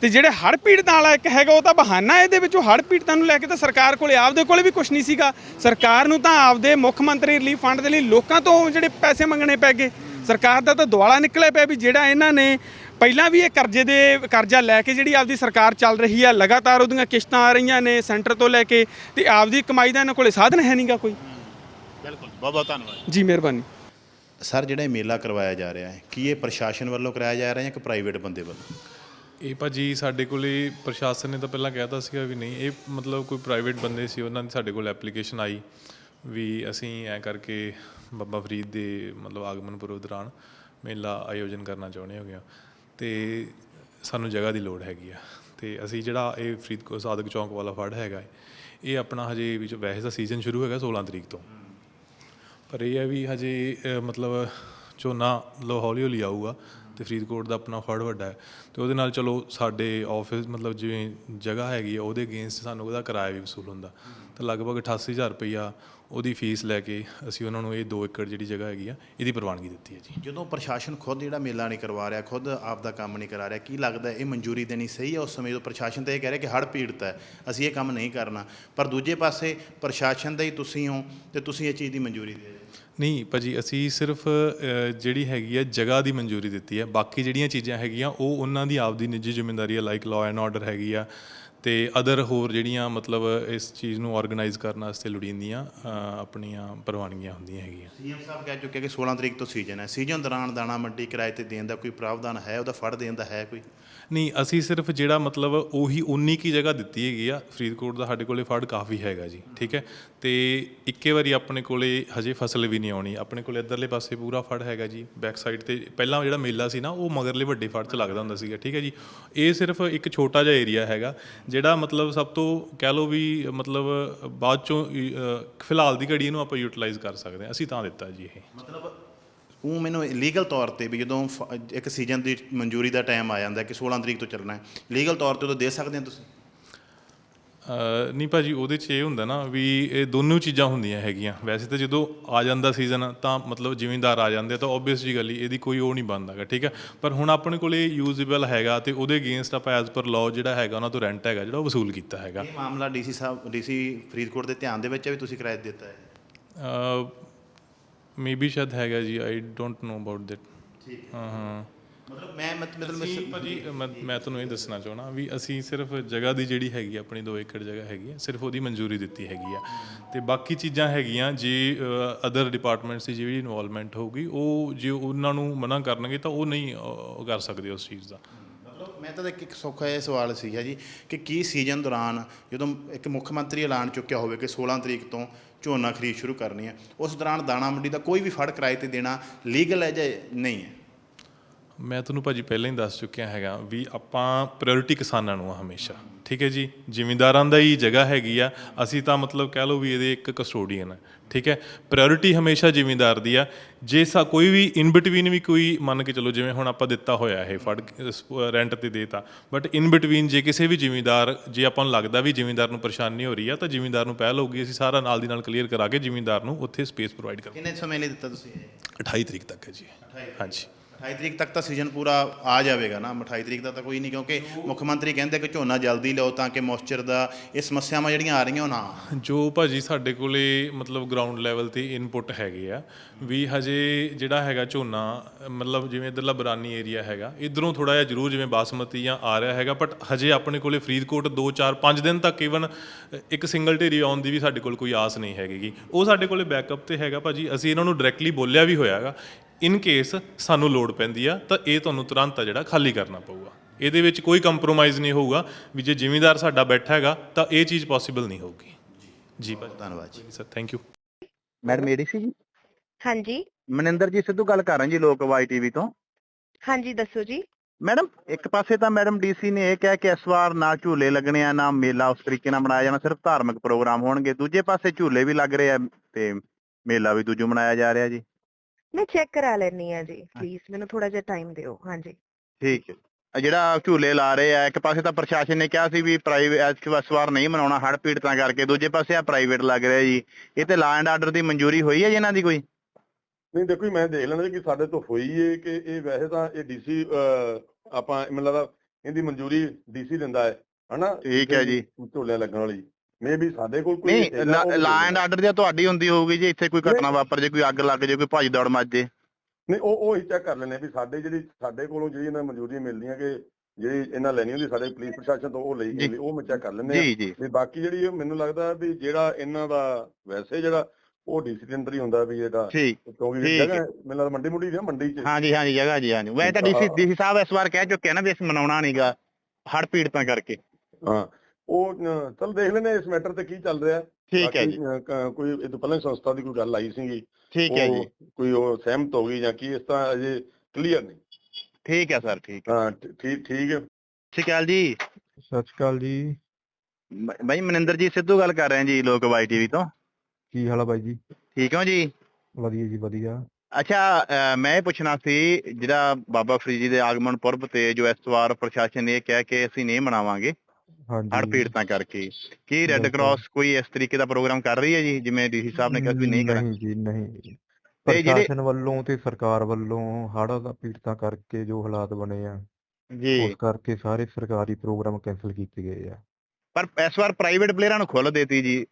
ਤੇ ਜਿਹੜੇ ਹੜ੍ਹ ਪੀੜਤਾਂ ਵਾਲਾ ਇੱਕ ਹੈਗਾ ਉਹ ਤਾਂ ਬਹਾਨਾ ਇਹਦੇ ਵਿੱਚੋਂ ਹੜ੍ਹ ਪੀੜਤਾਂ ਨੂੰ ਲੈ ਕੇ ਤਾਂ ਸਰਕਾਰ ਕੋਲੇ ਆਪਦੇ ਕੋਲੇ ਵੀ ਕੁਝ ਨਹੀਂ ਸੀਗਾ। ਸਰਕਾਰ ਨੂੰ ਤਾਂ ਆਪਦੇ ਮੁੱਖ ਮੰਤਰੀ ਰਿਲੀਫ ਫੰਡ ਦੇ ਲਈ ਲੋਕਾਂ ਤੋਂ ਜਿਹੜੇ ਪੈਸੇ ਮੰਗਣੇ ਪੈ ਗਏ। ਸਰਕਾਰ ਦਾ ਤਾਂ ਦੁਆਲਾ ਨਿਕਲਿਆ ਪਿਆ ਵੀ ਜਿਹੜਾ ਇਹਨਾਂ ਨੇ ਪਹਿਲਾਂ ਵੀ ਇਹ ਕਰਜ਼ੇ ਦੇ ਕਰਜ਼ਾ ਲੈ ਕੇ ਜਿਹੜੀ ਆਪਦੀ ਸਰਕਾਰ ਚੱਲ ਰਹੀ ਆ ਲਗਾਤਾਰ ਉਹਦੀਆਂ ਕਿਸ਼ਤਾਂ ਆ ਰਹੀਆਂ ਨੇ ਸੈਂਟਰ ਤੋਂ ਲੈ ਕੇ ਤੇ ਆਪਦੀ ਕਮਾਈ ਦਾ ਇਹਨਾਂ ਕੋਲੇ ਸਾਧਨ ਹੈ ਨਹੀਂਗਾ ਕੋਈ। ਬਿਲਕੁਲ ਬਹੁਤ ਬਹੁਤ ਧੰਨਵਾਦ। ਜੀ ਮਿਹਰਬਾਨੀ। ਸਰ ਜਿਹੜਾ ਇਹ ਮੇਲਾ ਕਰਵਾਇਆ ਜਾ ਰਿਹਾ ਹੈ ਕੀ ਇਹ ਪ੍ਰਸ਼ਾਸਨ ਵੱਲੋਂ ਕਰਾਇਆ ਜਾ ਰਿਹਾ ਹੈ ਕਿ ਪ੍ਰਾਈਵੇਟ ਬੰਦੇ ਵੱਲੋਂ? ਇਹ ਭਾਜੀ ਸਾਡੇ ਕੋਲੇ ਪ੍ਰਸ਼ਾਸਨ ਨੇ ਤਾਂ ਪਹਿਲਾਂ ਕਹਿਤਾ ਸੀਗਾ ਵੀ ਨਹੀਂ, ਇਹ ਮਤਲਬ ਕੋਈ ਪ੍ਰਾਈਵੇਟ ਬੰਦੇ ਸੀ, ਉਹਨਾਂ ਦੀ ਸਾਡੇ ਕੋਲ ਐਪਲੀਕੇਸ਼ਨ ਆਈ ਵੀ ਅਸੀਂ ਐ ਕਰਕੇ ਬਾਬਾ ਫਰੀਦ ਦੇ ਮਤਲਬ ਆਗਮਨ ਪੁਰਬ ਦੌਰਾਨ ਮੇਲਾ ਆਯੋਜਨ ਕਰਨਾ ਚਾਹੁੰਦੇ ਹੋਗੇ ਆ ਤੇ ਸਾਨੂੰ ਜਗ੍ਹਾ ਦੀ ਲੋੜ ਹੈਗੀ ਆ ਤੇ ਅਸੀਂ ਜਿਹੜਾ ਇਹ ਫਰੀਦਕੋਟ ਸਾਦਕ ਚੌਂਕ ਵਾਲਾ ਫੜ ਹੈਗਾ, ਇਹ ਆਪਣਾ ਹਜੇ ਵਿੱਚ ਵੈਸੇ ਤਾਂ ਸੀਜ਼ਨ ਸ਼ੁਰੂ ਹੈਗਾ 16 ਤਰੀਕ ਤੋਂ। ਪਰ ਇਹ ਹੈ ਵੀ ਹਜੇ ਮਤਲਬ ਝੋਨਾ ਮਤਲਬ ਹੌਲੀ ਹੌਲੀ ਆਊਗਾ ਤੇ ਫਰੀਦਕੋਟ ਦਾ ਆਪਣਾ ਫੜ ਵੱਡਾ ਹੈ। ਤੇ ਉਹਦੇ ਨਾਲ ਚਲੋ ਸਾਡੇ ਆਫਿਸ ਮਤਲਬ ਜਿਵੇਂ ਜਗ੍ਹਾ ਹੈਗੀ ਆ, ਉਹਦੇ ਅਗੇਂਸਟ ਸਾਨੂੰ ਉਹਦਾ ਕਿਰਾਇਆ ਵੀ ਵਸੂਲ ਹੁੰਦਾ। ਤਾਂ ਲਗਭਗ 88000 ਰੁਪਈਆ ਉਹਦੀ ਫੀਸ ਲੈ ਕੇ ਅਸੀਂ ਉਹਨਾਂ ਨੂੰ ਇਹ 2 ਏਕੜ ਜਿਹੜੀ ਜਗ੍ਹਾ ਹੈਗੀ ਆ, ਇਹਦੀ ਪ੍ਰਵਾਨਗੀ ਦਿੱਤੀ ਹੈ ਜੀ। ਜਦੋਂ ਪ੍ਰਸ਼ਾਸਨ ਖੁਦ ਜਿਹੜਾ ਮੇਲਾ ਨਹੀਂ ਕਰਵਾ ਰਿਹਾ, ਖੁਦ ਆਪ ਦਾ ਕੰਮ ਨਹੀਂ ਕਰਾ ਰਿਹਾ, ਕੀ ਲੱਗਦਾ ਇਹ ਮਨਜ਼ੂਰੀ ਦੇਣੀ ਸਹੀ ਹੈ ਉਸ ਸਮੇਂ ਜਦੋਂ ਪ੍ਰਸ਼ਾਸਨ ਤਾਂ ਇਹ ਕਹਿ ਰਿਹਾ ਕਿ ਹੜ੍ਹ ਪੀੜਤ ਹੈ, ਅਸੀਂ ਇਹ ਕੰਮ ਨਹੀਂ ਕਰਨਾ। ਪਰ ਦੂਜੇ ਪਾਸੇ ਪ੍ਰਸ਼ਾਸਨ ਦਾ ਹੀ ਤੁਸੀਂ ਹੋ ਤੇ ਤੁਸੀਂ ਇਹ ਚੀਜ਼ ਦੀ ਮਨਜ਼ੂਰੀ ਦੇ ਰਹੇ ਨਹੀਂ, ਭਾਜੀ, ਅਸੀਂ ਸਿਰਫ ਜਿਹੜੀ ਹੈਗੀ ਆ, ਜਗ੍ਹਾ ਦੀ ਮਨਜ਼ੂਰੀ ਦਿੱਤੀ ਹੈ ਬਾਕੀ ਜਿਹੜੀਆਂ ਚੀਜ਼ਾਂ ਹੈਗੀਆਂ, ਉਹ ਉਹਨਾਂ ਦੀ ਆਪਦੀ ਨਿੱਜੀ ਜ਼ਿੰਮੇਵਾਰੀ ਹੈ ਲਾਈਕ ਲਾਅ ਐਂਡ ਆਰਡਰ ਹੈਗੀ ਆ। ਤੇ ਅਦਰ ਹੋਰ ਜਿਹੜੀਆਂ, ਮਤਲਬ, ਇਸ ਚੀਜ਼ ਨੂੰ ਆਰਗੇਨਾਈਜ਼ ਕਰਨ ਵਾਸਤੇ ਲੋੜੀਂਦੀਆਂ ਆਪਣੀਆਂ ਪ੍ਰਵਾਨਗੀਆਂ ਹੁੰਦੀਆਂ ਹੈਗੀਆਂ। ਸੀਐਮ ਸਾਹਿਬ ਕਹਿ ਚੁੱਕੇ ਕਿ 16 ਤਰੀਕ ਤੋਂ ਸੀਜ਼ਨ ਹੈ। ਸੀਜ਼ਨ ਦੌਰਾਨ ਦਾਣਾ ਮੰਡੀ ਕਿਰਾਏ ਤੇ ਦੇਣ ਦਾ ਕੋਈ ਪ੍ਰਾਵਧਾਨ ਹੈ? ਉਹਦਾ ਫੜ ਦੇਣ ਦਾ ਹੈ ਕੋਈ? ਨਹੀਂ ਅਸੀਂ ਸਿਰਫ ਜਿਹੜਾ ਮਤਲਬ ਉਹੀ ਉਨੀ ਕੀ ਜਗ੍ਹਾ ਦਿੱਤੀ ਹੈਗੀ ਆ ਫਰੀਦਕੋਟ ਦਾ ਸਾਡੇ ਕੋਲੇ ਫੜ ਕਾਫੀ ਹੈਗਾ ਜੀ ਠੀਕ ਹੈ? ਤੇ ਇੱਕੇ ਵਾਰੀ ਆਪਣੇ ਕੋਲੇ ਹਜੇ ਫਸਲ ਵੀ ਨਹੀਂ ਆਉਣੀ ਆਪਣੇ ਕੋਲੇ ਇੱਧਰਲੇ ਪਾਸੇ ਪੂਰਾ ਫੜ ਹੈਗਾ ਜੀ ਬੈਕ ਸਾਈਡ ਤੇ ਪਹਿਲਾਂ ਜਿਹੜਾ ਮੇਲਾ ਸੀ ਨਾ ਉਹ ਮਗਰਲੇ ਵੱਡੇ ਫੜ 'ਚ ਲੱਗਦਾ ਹੁੰਦਾ ਸੀਗਾ ਠੀਕ ਹੈ ਜੀ? ਇਹ ਸਿਰਫ ਇੱਕ ਛੋਟਾ ਜਿਹਾ ਏਰੀਆ ਹੈਗਾ ਜਿਹੜਾ ਮਤਲਬ ਸਭ ਤੋਂ ਕਹਿ ਲਓ ਵੀ ਮਤਲਬ ਬਾਅਦ ਚੋਂ ਅ, ਫਿਲਹਾਲ ਦੀ ਘੜੀ ਇਹਨੂੰ ਆਪਾਂ ਯੂਟਿਲਾਈਜ਼ ਕਰ ਸਕਦੇ ਹਾਂ ਅਸੀਂ ਤਾਂ ਦਿੱਤਾ ਜੀ ਇਹ। ਮਤਲਬ ਉਹ ਮੈਨੂੰ ਲੀਗਲ ਤੌਰ ਤੇ ਵੀ ਜਦੋਂ ਫ- ਇੱਕ ਸੀਜ਼ਨ ਦੀ ਮਨਜ਼ੂਰੀ ਦਾ ਟਾਈਮ ਆ ਜਾਂਦਾ ਕਿ 16 ਤਰੀਕ ਤੋਂ ਚੱਲਣਾ ਹੈ ਲੀਗਲ ਤੌਰ ਤੇ ਉਹ ਦੇ ਸਕਦੇ ਹੋ ਤੁਸੀਂ? ਅ, ਨਹੀਂ ਭਾਜੀ ਉਹਦੇ 'ਚ ਇਹ ਹੁੰਦਾ ਨਾ ਵੀ ਇਹ ਦੋਨੋਂ ਚੀਜ਼ਾਂ ਹੁੰਦੀਆਂ ਹੈਗੀਆਂ। ਵੈਸੇ ਤਾਂ ਜਦੋਂ ਆ ਜਾਂਦਾ ਸੀਜ਼ਨ ਤਾਂ ਮਤਲਬ ਜ਼ਿਮੀਂਦਾਰ ਆ ਜਾਂਦੇ ਆ ਤਾਂ ਆਬਵੀਅਸ ਜੀ ਗੱਲ ਹੀ ਇਹਦੀ ਕੋਈ ਉਹ ਨਹੀਂ ਬਣਦਾਗਾ ਠੀਕ ਹੈ? ਪਰ ਹੁਣ ਆਪਣੇ ਕੋਲੇ ਯੂਜ਼ੇਬਲ ਹੈਗਾ ਤੇ ਉਹਦੇ ਅਗੇਂਸਟ ਆਪਾਂ ਐਜ਼ ਪਰ ਲਾਅ ਜਿਹੜਾ ਹੈਗਾ ਉਹਨਾਂ ਤੋਂ ਰੈਂਟ ਹੈਗਾ ਜਿਹੜਾ ਉਹ ਵਸੂਲ ਕੀਤਾ ਹੈਗਾ। ਇਹ ਮਾਮਲਾ ਡੀਸੀ ਸਾਹਿਬ ਡੀਸੀ ਫਰੀਦਕੋਟ ਦੇ ਧਿਆਨ ਦੇ ਵਿੱਚ ਹੈ ਵੀ ਤੁਸੀਂ ਕਿਰਾਏ ਤੇ ਦਿੱਤਾ ਹੈ? ਮੇਬੀ ਸ਼ਾਇਦ ਹੈਗਾ ਜੀ I don't know about that ਠੀਕ ਹਾਂ ਹਾਂ ਮਤਲਬ ਮੈਂ ਮਤ- ਮਤਲਬ ਭਾਜੀ ਮੈਂ ਤੁਹਾਨੂੰ ਇਹ ਦੱਸਣਾ ਚਾਹਣਾ ਵੀ ਅਸੀਂ ਸਿਰਫ ਜਗ੍ਹਾ ਦੀ ਜਿਹੜੀ ਹੈਗੀ ਆਪਣੀ 2 ਏਕੜ ਜਗ੍ਹਾ ਹੈਗੀ ਆ ਸਿਰਫ ਉਹਦੀ ਮਨਜ਼ੂਰੀ ਦਿੱਤੀ ਹੈਗੀ ਆ। ਤੇ ਬਾਕੀ ਚੀਜ਼ਾਂ ਹੈਗੀਆਂ ਜੇ ਅਦਰ ਡਿਪਾਰਟਮੈਂਟਸ ਦੀ ਜਿਹੜੀ ਇਨਵੋਲਵਮੈਂਟ ਹੋਊਗੀ ਉਹ ਜੇ ਉਹਨਾਂ ਨੂੰ ਮਨਾ ਕਰਨਗੇ ਤਾਂ ਉਹ ਨਹੀਂ ਕਰ ਸਕਦੇ ਉਸ ਚੀਜ਼ ਦਾ। ਮੈਂ ਤਾਂ ਇੱਕ ਇੱਕ ਸੌਖਾ ਇਹ ਸਵਾਲ ਸੀਗਾ ਜੀ ਕਿ ਕੀ ਸੀਜ਼ਨ ਦੌਰਾਨ ਜਦੋਂ ਇੱਕ ਮੁੱਖ ਮੰਤਰੀ ਐਲਾਨ ਚੁੱਕਿਆ ਹੋਵੇ ਕਿ 16 ਤਰੀਕ ਤੋਂ ਝੋਨਾ ਖਰੀਦ ਸ਼ੁਰੂ ਕਰਨੀ ਹੈ। ਉਸ ਦੌਰਾਨ ਦਾਣਾ ਮੰਡੀ ਦਾ ਕੋਈ ਵੀ ਫੜ ਕਿਰਾਏ ਤੇ ਦੇਣਾ ਲੀਗਲ ਹੈ ਜਾਂ ਨਹੀਂ ਹੈ? ਮੈਂ ਤੁਹਾਨੂੰ ਭਾਜੀ ਪਹਿਲਾਂ ਹੀ ਦੱਸ ਚੁੱਕਿਆ ਹੈਗਾ ਵੀ ਆਪਾਂ ਪ੍ਰਾਇੋਰਟੀ ਕਿਸਾਨਾਂ ਨੂੰ ਆ ਹਮੇਸ਼ਾ। ਠੀਕ ਹੈ ਜੀ? ਜ਼ਿਮੀਂਦਾਰਾਂ ਦਾ ਹੀ ਜਗ੍ਹਾ ਹੈਗੀ ਆ। ਅਸੀਂ ਤਾਂ ਮਤਲਬ ਕਹਿ ਲਓ ਵੀ ਇਹਦੇ ਇੱਕ ਕਸਟੋਡੀਅਨ ਹੈ ਠੀਕ ਹੈ? ਪ੍ਰਾਇੋਰਟੀ ਹਮੇਸ਼ਾ ਜ਼ਿਮੀਂਦਾਰ ਦੀ ਆ। ਜੇ ਸਾ ਕੋਈ ਵੀ ਇਨ ਬਿਟਵੀਨ ਵੀ ਕੋਈ ਮੰਨ ਕੇ ਚਲੋ ਜਿਵੇਂ ਹੁਣ ਆਪਾਂ ਦਿੱਤਾ ਹੋਇਆ ਇਹ ਫੜ ਰੈਂਟ ਤੇ ਦੇਤਾ ਬਟ ਇਨ ਬਿਟਵੀਨ ਜੇ ਕਿਸੇ ਵੀ ਜ਼ਿਮੀਂਦਾਰ ਜੇ ਆਪਾਂ ਨੂੰ ਲੱਗਦਾ ਵੀ ਜ਼ਿਮੀਂਦਾਰ ਨੂੰ ਪਰੇਸ਼ਾਨੀ ਹੋ ਰਹੀ ਆ ਤਾਂ ਜ਼ਿਮੀਂਦਾਰ ਨੂੰ ਪਹਿਲ ਹੋਊਗੀ। ਅਸੀਂ ਸਾਰਾ ਨਾਲ ਦੀ ਨਾਲ ਕਲੀਅਰ ਕਰਾ ਕੇ ਜ਼ਿਮੀਂਦਾਰ ਨੂੰ ਉੱਥੇ ਸਪੇਸ ਪ੍ਰੋਵਾਈਡ ਕਰ ਕਿੰਨੇ ਸਮੇਂ ਲਈ ਦਿੱਤਾ ਤੁਸੀਂ ਇਹ? 28 ਤਰੀਕ ਤੱਕ ਹੈ ਜੀ। ਹਾਂਜੀ। 28 ਤਰੀਕ ਤੱਕ ਤਾਂ ਸੀਜ਼ਨ ਪੂਰਾ ਆ ਜਾਵੇਗਾ ਨਾ 28 ਤਰੀਕ ਦਾ ਤਾਂ ਕੋਈ ਨਹੀਂ ਕਿਉਂਕਿ ਮੁੱਖ ਮੰਤਰੀ ਕਹਿੰਦੇ ਕਿ ਝੋਨਾ ਜਲਦੀ ਲਓ ਤਾਂ ਕਿ ਮੋਇਸਚਰ ਦਾ ਇਹ ਸਮੱਸਿਆਵਾਂ ਜਿਹੜੀਆਂ ਆ ਰਹੀਆਂ ਉਹ ਨਾ। ਜੋ ਭਾਜੀ ਸਾਡੇ ਕੋਲੇ ਮਤਲਬ ਗਰਾਊਂਡ ਲੈਵਲ ਤੇ ਇਨਪੁਟ ਹੈਗੇ ਆ ਵੀ ਹਜੇ ਜਿਹੜਾ ਹੈਗਾ ਝੋਨਾ ਮਤਲਬ ਜਿਵੇਂ ਇਧਰਲਾ ਬਰਾਨੀ ਏਰੀਆ ਹੈਗਾ ਇਧਰੋਂ ਥੋੜਾ ਜਿਹਾ ਜ਼ਰੂਰ ਜਿਵੇਂ ਬਾਸਮਤੀ ਜਾਂ ਆ ਰਿਹਾ ਹੈਗਾ ਬਟ ਹਜੇ ਆਪਣੇ ਕੋਲੇ ਫਰੀਦਕੋਟ 2 4 5 ਦਿਨ ਤੱਕ ਇਵਨ ਇੱਕ ਸਿੰਗਲ ਢੇਰੀ ਆਉਣ ਦੀ ਵੀ ਸਾਡੇ ਕੋਲ ਕੋਈ ਆਸ ਨਹੀਂ ਹੈਗੀ ਉਹ ਸਾਡੇ ਕੋਲੇ ਬੈਕਅਪ ਤੇ ਹੈਗਾ ਭਾਜੀ ਅਸੀਂ ਇਹਨਾਂ ਨੂੰ ਡਾਇਰੈਕਟਲੀ ਬੋਲਿਆ ਵੀ ਹੋਇਆਗਾ ਇਨ ਕੇਸ ਸਾਨੂੰ ਲੋੜ ਪੈਂਦੀ ਆ ਤਾਂ ਇਹ ਤੁਹਾਨੂੰ ਤੁਰੰਤ ਆ ਜਿਹੜਾ ਖਾਲੀ ਕਰਨਾ ਪਊਗਾ। ਇਹਦੇ ਵਿੱਚ ਕੋਈ ਕੰਪਰੋਮਾਈਜ਼ ਨਹੀਂ ਹੋਊਗਾ ਵੀ ਜੇ ਜ਼ਿਮੀਂਦਾਰ ਸਾਡਾ ਬੈਠਾ ਹੈਗਾ ਤਾਂ ਇਹ ਚੀਜ਼ ਪੋਸੀਬਲ ਨਹੀਂ ਹੋਊਗੀ। ਜੀ ਭਾਜੀ। ਧੰਨਵਾਦ ਜੀ। Sir thank you madam ADC ਜੀ? ਹਾਂਜੀ। ਮਨਿੰਦਰ ਜੀ ਸਿੱਧੂ ਗੱਲ ਕਰ ਰਹੇ ਜੀ ਲੋਕ ਵਾਈ ਟੀਵੀ ਤੋਂ। ਹਾਂਜੀ ਦੱਸੋ ਜੀ। ਮੈਡਮ ਇੱਕ ਪਾਸੇ ਤਾਂ ਮੈਡਮ ਡੀਸੀ ਨੇ ਇਹ ਕਿਹਾ ਕਿ ਇਸ ਵਾਰ ਨਾ ਝੂਲੇ ਲੱਗਣੇ ਆ ਨਾ ਮੇਲਾ ਉਸ ਤਰੀਕੇ ਨਾਲ ਮਨਾਇਆ ਜਾਣਾ ਸਿਰਫ ਧਾਰਮਿਕ ਪ੍ਰੋਗਰਾਮ ਹੋਣਗੇ। ਦੂਜੇ ਪਾਸੇ ਝੂਲੇ ਵੀ ਲੱਗ ਰਹੇ ਆ ਤੇ ਮੇਲਾ ਵੀ ਦੂਜੋ ਮਨਾਇਆ ਜਾ ਰਿਹਾ ਜੀ। ਮੈਂ ਚੈੱਕ ਕਰਾ ਲੈਣੀ ਆ ਜੀ ਪਲੀਜ਼ ਮੈਨੂੰ ਥੋੜਾ ਜਿਹਾ ਟਾਈਮ ਦਿਓ ਹਾਂਜੀ। ਠੀਕ ਹੈ। ਆ ਜਿਹੜਾ ਝੂਲੇ ਲਾ ਰਹੇ ਆ ਇੱਕ ਪਾਸੇ ਤਾਂ ਪ੍ਰਸ਼ਾਸਨ ਨੇ ਕਿਹਾ ਸੀ ਵੀ ਪ੍ਰਾਈਵੇਟ ਇਸ ਵਾਰ ਨਹੀਂ ਮਨਾਉਣਾ ਹੜ੍ਹ ਪੀੜਤਾਂ ਕਰਕੇ ਦੂਜੇ ਪਾਸੇ ਆ ਪ੍ਰਾਈਵੇਟ ਲੱਗ ਰਿਹਾ ਜੀ। ਇਹ ਤੇ ਲਾ ਐਂਡ ਆਰਡਰ ਦੀ ਮਨਜ਼ੂਰੀ ਹੋਈ ਹੈ ਜੀ ਇਹਨਾਂ ਦੀ ਕੋਈ? ਨਹੀਂ ਦੇਖੋ ਜੀ, ਮੈਂ ਦੇਖ ਲੈਣਾ ਕਿ ਸਾਡੇ ਤੋਂ ਹੋਈ ਏ ਕਿ ਇਹ ਵੈਸੇ ਤਾਂ ਇਹ ਡੀਸੀ ਆਪਾਂ ਮੈਨੂੰ ਲੱਗਦਾ ਇਹਦੀ ਮਨਜ਼ੂਰੀ ਡੀਸੀ ਦਿੰਦਾ ਹੈ ਹਨਾ? ਠੀਕ ਹੈ ਜੀ। ਝੋਲਿਆਂ ਲੱਗਣ ਵਾਲੀ। ਮੇ ਵੀ ਸਾਡੇ ਕੋਲ ਕੋਈ ਨਹੀਂ ਲਾ ਐਂਡ ਆਰਡਰ ਦੀ ਤੁਹਾਡੀ ਹੁੰਦੀ ਹੋਊਗੀ ਜੀ ਇੱਥੇ ਕੋਈ ਘਟਨਾ ਵਾਪਰ ਜੇ ਕੋਈ ਅੱਗ ਲੱਗ ਜੇ ਕੋਈ ਭੱਜ ਦੌੜ ਮੱਚ ਜੇ। ਨਹੀਂ ਉਹ ਉਹ ਹੀ ਚੈੱਕ ਕਰ ਲੈਣੇ ਵੀ ਸਾਡੇ ਜਿਹੜੀ ਸਾਡੇ ਕੋਲੋਂ ਜਿਹੜੀ ਇਹਨਾਂ ਮਨਜ਼ੂਰੀਆਂ ਮਿਲਦੀਆਂ ਕਿ ਜਿਹੜੀ ਇਹਨਾਂ ਲੈਣੀ ਹੁੰਦੀ ਸਾਡੇ ਪੁਲਿਸ ਪ੍ਰਸ਼ਾਸਨ ਤੋਂ ਉਹ ਲਈ। ਜਾਂਦੀ ਉਹ ਮੈਂ ਚੈੱਕ ਕਰ ਲੈਂਦੇ ਆ ਤੇ ਬਾਕੀ ਜਿਹੜੀ ਮੈਨੂੰ ਲੱਗਦਾ ਵੀ ਜਿਹੜਾ ਇਹਨਾਂ ਦਾ ਵੈਸੇ ਜਿਹੜਾ ਉਹ ਡੀਸੀ ਦੇ ਅੰਦਰ ਹੀ ਹੁੰਦਾ ਵੀ ਇਹਦਾ ਠੀਕ। ਕਿਉਂਕਿ ਜਗ੍ਹਾ ਮੈਨੂੰ ਲੱਗਦਾ ਮੰਡੀ ਮੁੰਡੀ ਦੀ ਮੰਡੀ 'ਚ। ਹਾਂਜੀ ਹਾਂਜੀ ਜਗ੍ਹਾ ਜੀ ਹਾਂਜੀ। ਵੈਸੇ ਤਾਂ ਡੀਸੀ ਡੀਸੀ ਸਾਹਿਬ ਇਸ ਵਾਰ ਕਹਿ ਚੁੱਕੇ ਆ ਨਾ ਵੀ ਅਸੀਂ ਮਨਾਉਣਾ ਨਹੀਂਗਾ ਹੜ ਪੀੜਤਾਂ ਕਰਕੇ। ਹਾਂ। ਉਹ ਚੱਲ ਦੇਖ ਲੈਨੇ ਇਸ ਮੈਟਰ ਤੇ ਕੀ ਚੱਲ ਰਿਹਾ। ਠੀਕ ਹੈ ਜੀ। ਕੋਈ ਇਹ ਤੋਂ ਪਹਿਲਾਂ ਸੰਸਥਾ ਦੀ ਕੋਈ ਗੱਲ ਆਈ ਸੀਗੀ। ਠੀਕ ਹੈ ਜੀ। ਕੋਈ ਉਹ ਸਹਿਮਤ ਹੋ ਗਈ ਜਾਂ ਕੀ ਇਸ ਤਰ੍ਹਾਂ ਅਜੇ ਕਲੀਅਰ ਨਹੀਂ। ਠੀਕ ਹੈ ਸਰ ਠੀਕ ਹਾਂ। ਠੀਕ ਠੀਕ ਹੈ। ਸਤਿ ਸ਼੍ਰੀ ਅਕਾਲ ਜੀ। ਸਤਿ ਸ਼੍ਰੀ ਅਕਾਲ ਜੀ। ਬਾਈ ਮਨਿੰਦਰ ਜੀ ਸਿੱਧੂ ਗੱਲ ਕਰ ਰਹੇ ਹਾਂ ਜੀ ਲੋਕ ਵਾਈ ਟੀਵੀ ਤੋਂ। ਕੀ ਹਾਲ ਆ ਬਾਈ ਜੀ? ਠੀਕ ਹੋ ਜੀ? ਵਧੀਆ ਜੀ ਵਧੀਆ। ਅੱਛਾ ਮੈਂ ਇਹ ਪੁੱਛਣਾ ਸੀ ਜਿਹੜਾ ਬਾਬਾ ਫਰੀਦ ਜੀ ਦੇ ਆਗਮਨ ਪੁਰਬ ਤੇ ਜੋ ਇਸ ਵਾਰ ਪ੍ਰਸ਼ਾਸਨ ਨੇ ਇਹ ਕਿਹਾ ਕਿ ਅਸੀਂ ਨਹੀਂ ਮਨਾਵਾਂਗੇ। ਹਾਂਜੀ। ਪੀੜਤਾਂ ਕਰਕੇ। ਕੀ ਰੈੱਡ। ਕਰਾਸ ਕੋਈ ਇਸ ਤਰੀਕੇ ਦਾ ਪ੍ਰੋਗਰਾਮ ਕਰ ਰਹੀ ਹੈ ਜੀ ਜਿਵੇਂ ਡੀਸੀ ਸਾਹਿਬ ਨੇ ਕਿਹਾ ਸੀ ਨਹੀਂ ਕਰਾਂ? ਨਹੀਂ ਜੀ ਨਹੀਂ। ਤੇ ਜਿਹੜੇ- ਪ੍ਰਸ਼ਾਸਨ ਵੱਲੋਂ ਤੇ ਸਰਕਾਰ ਵੱਲੋਂ ਹੜ੍ਹਾਂ ਦਾ ਪੀੜਤਾਂ ਕਰਕੇ ਜੋ ਹਾਲਾਤ ਬਣੇ ਆ ਜੀ। ਉਸ ਕਰਕੇ ਸਾਰੇ ਸਰਕਾਰੀ ਪ੍ਰੋਗਰਾਮ ਕੈਨਸਲ ਕੀਤੇ ਗਏ ਆ। ਪਰ ਇਸ ਵਾਰ ਪ੍ਰਾਈਵੇਟ ਪਲੇਅਰਾਂ ਨੂੰ ਖੁੱਲ੍ਹ ਦੇਤੀ ਜੀ।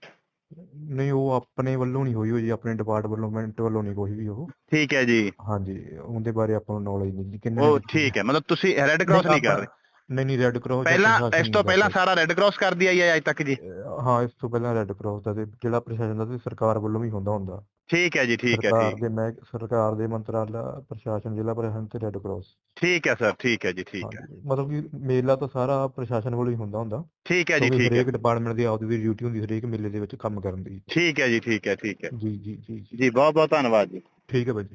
ਨਹੀਂ ਉਹ ਆਪਣੇ ਵੱਲੋਂ ਨਹੀਂ ਹੋਈ ਹੋਈ ਜੀ ਆਪਣੇ ਡਿਪਾਰਟਮੈਂਟ ਵੱਲੋਂ ਨਹੀਂ ਕੋਈ ਵੀ ਉਹ। ਠੀਕ ਹੈ ਜੀ। ਹਾਂਜੀ ਉਹਦੇ ਬਾਰੇ ਆਪਾਂ ਨੂੰ ਨੌਲੇਜ ਨਹੀਂ ਜੀ ਕਿੰਨੇ ਉਹ ਠੀਕ ਹੈ ਮਤਲਬ ਤੁਸੀਂ ਰੈੱਡ ਕਰਾਸ ਨਹੀਂ ਕਰ ਰਹੇ। ਨਹੀਂ ਨਹੀਂ ਰੈੱਡ ਕਰਾਸ ਪਹਿਲਾਂ ਇਸ ਤੋਂ ਪਹਿਲਾਂ ਸਾਰਾ ਰੈੱਡ ਕਰਾਸ ਕਰਦੀ ਆਈ ਹੈ ਅੱਜ ਤੱਕ ਜੀ। ਹਾਂ ਇਸ ਤੋਂ ਪਹਿਲਾਂ ਰੈੱਡ ਕਰਾਸ ਦਾ ਤੇ ਜਿਹੜਾ ਪ੍ਰਸ਼ਾਸਨ ਦਾ ਤੇ ਸਰਕਾਰ ਵੱਲੋਂ ਵੀ ਹੁੰਦਾ ਹੁੰਦਾ। ਠੀਕ ਹੈ ਜੀ ਠੀਕ ਹੈ ਠੀਕ। ਦੇ ਮੈਂ ਸਰਕਾਰ ਦੇ ਮੰਤਰਾਲਾ ਪ੍ਰਸ਼ਾਸਨ ਜ਼ਿਲ੍ਹਾ ਪ੍ਰਸ਼ਾਸਨ ਤੇ ਰੈੱਡ ਕਰਾਸ ਠੀਕ ਹੈ ਸਰ ਠੀਕ ਹੈ ਜੀ ਠੀਕ ਹੈ। ਮਤਲਬ ਕਿ ਮੇਲਾ ਤਾਂ ਸਾਰਾ ਪ੍ਰਸ਼ਾਸਨ ਵੱਲੋਂ ਹੀ ਹੁੰਦਾ ਹੁੰਦਾ। ਠੀਕ ਹੈ ਜੀ ਠੀਕ ਹੈ। ਹਰੇਕ ਡਿਪਾਰਟਮੈਂਟ ਦੀ ਆਪਦੀ ਵੀ ਡਿਊਟੀ ਹੁੰਦੀ ਹਰੇਕ ਮੇਲੇ ਦੇ ਵਿੱਚ ਕੰਮ ਕਰਨ ਦੀ। ਠੀਕ ਹੈ ਜੀ ਠੀਕ ਹੈ ਠੀਕ ਹੈ। ਜੀ ਜੀ ਜੀ ਜੀ। ਜੀ ਬਹੁਤ ਬਹੁਤ ਧੰਨਵਾਦ ਜੀ। ਠੀਕ ਹੈ ਬਾਈ ਜੀ।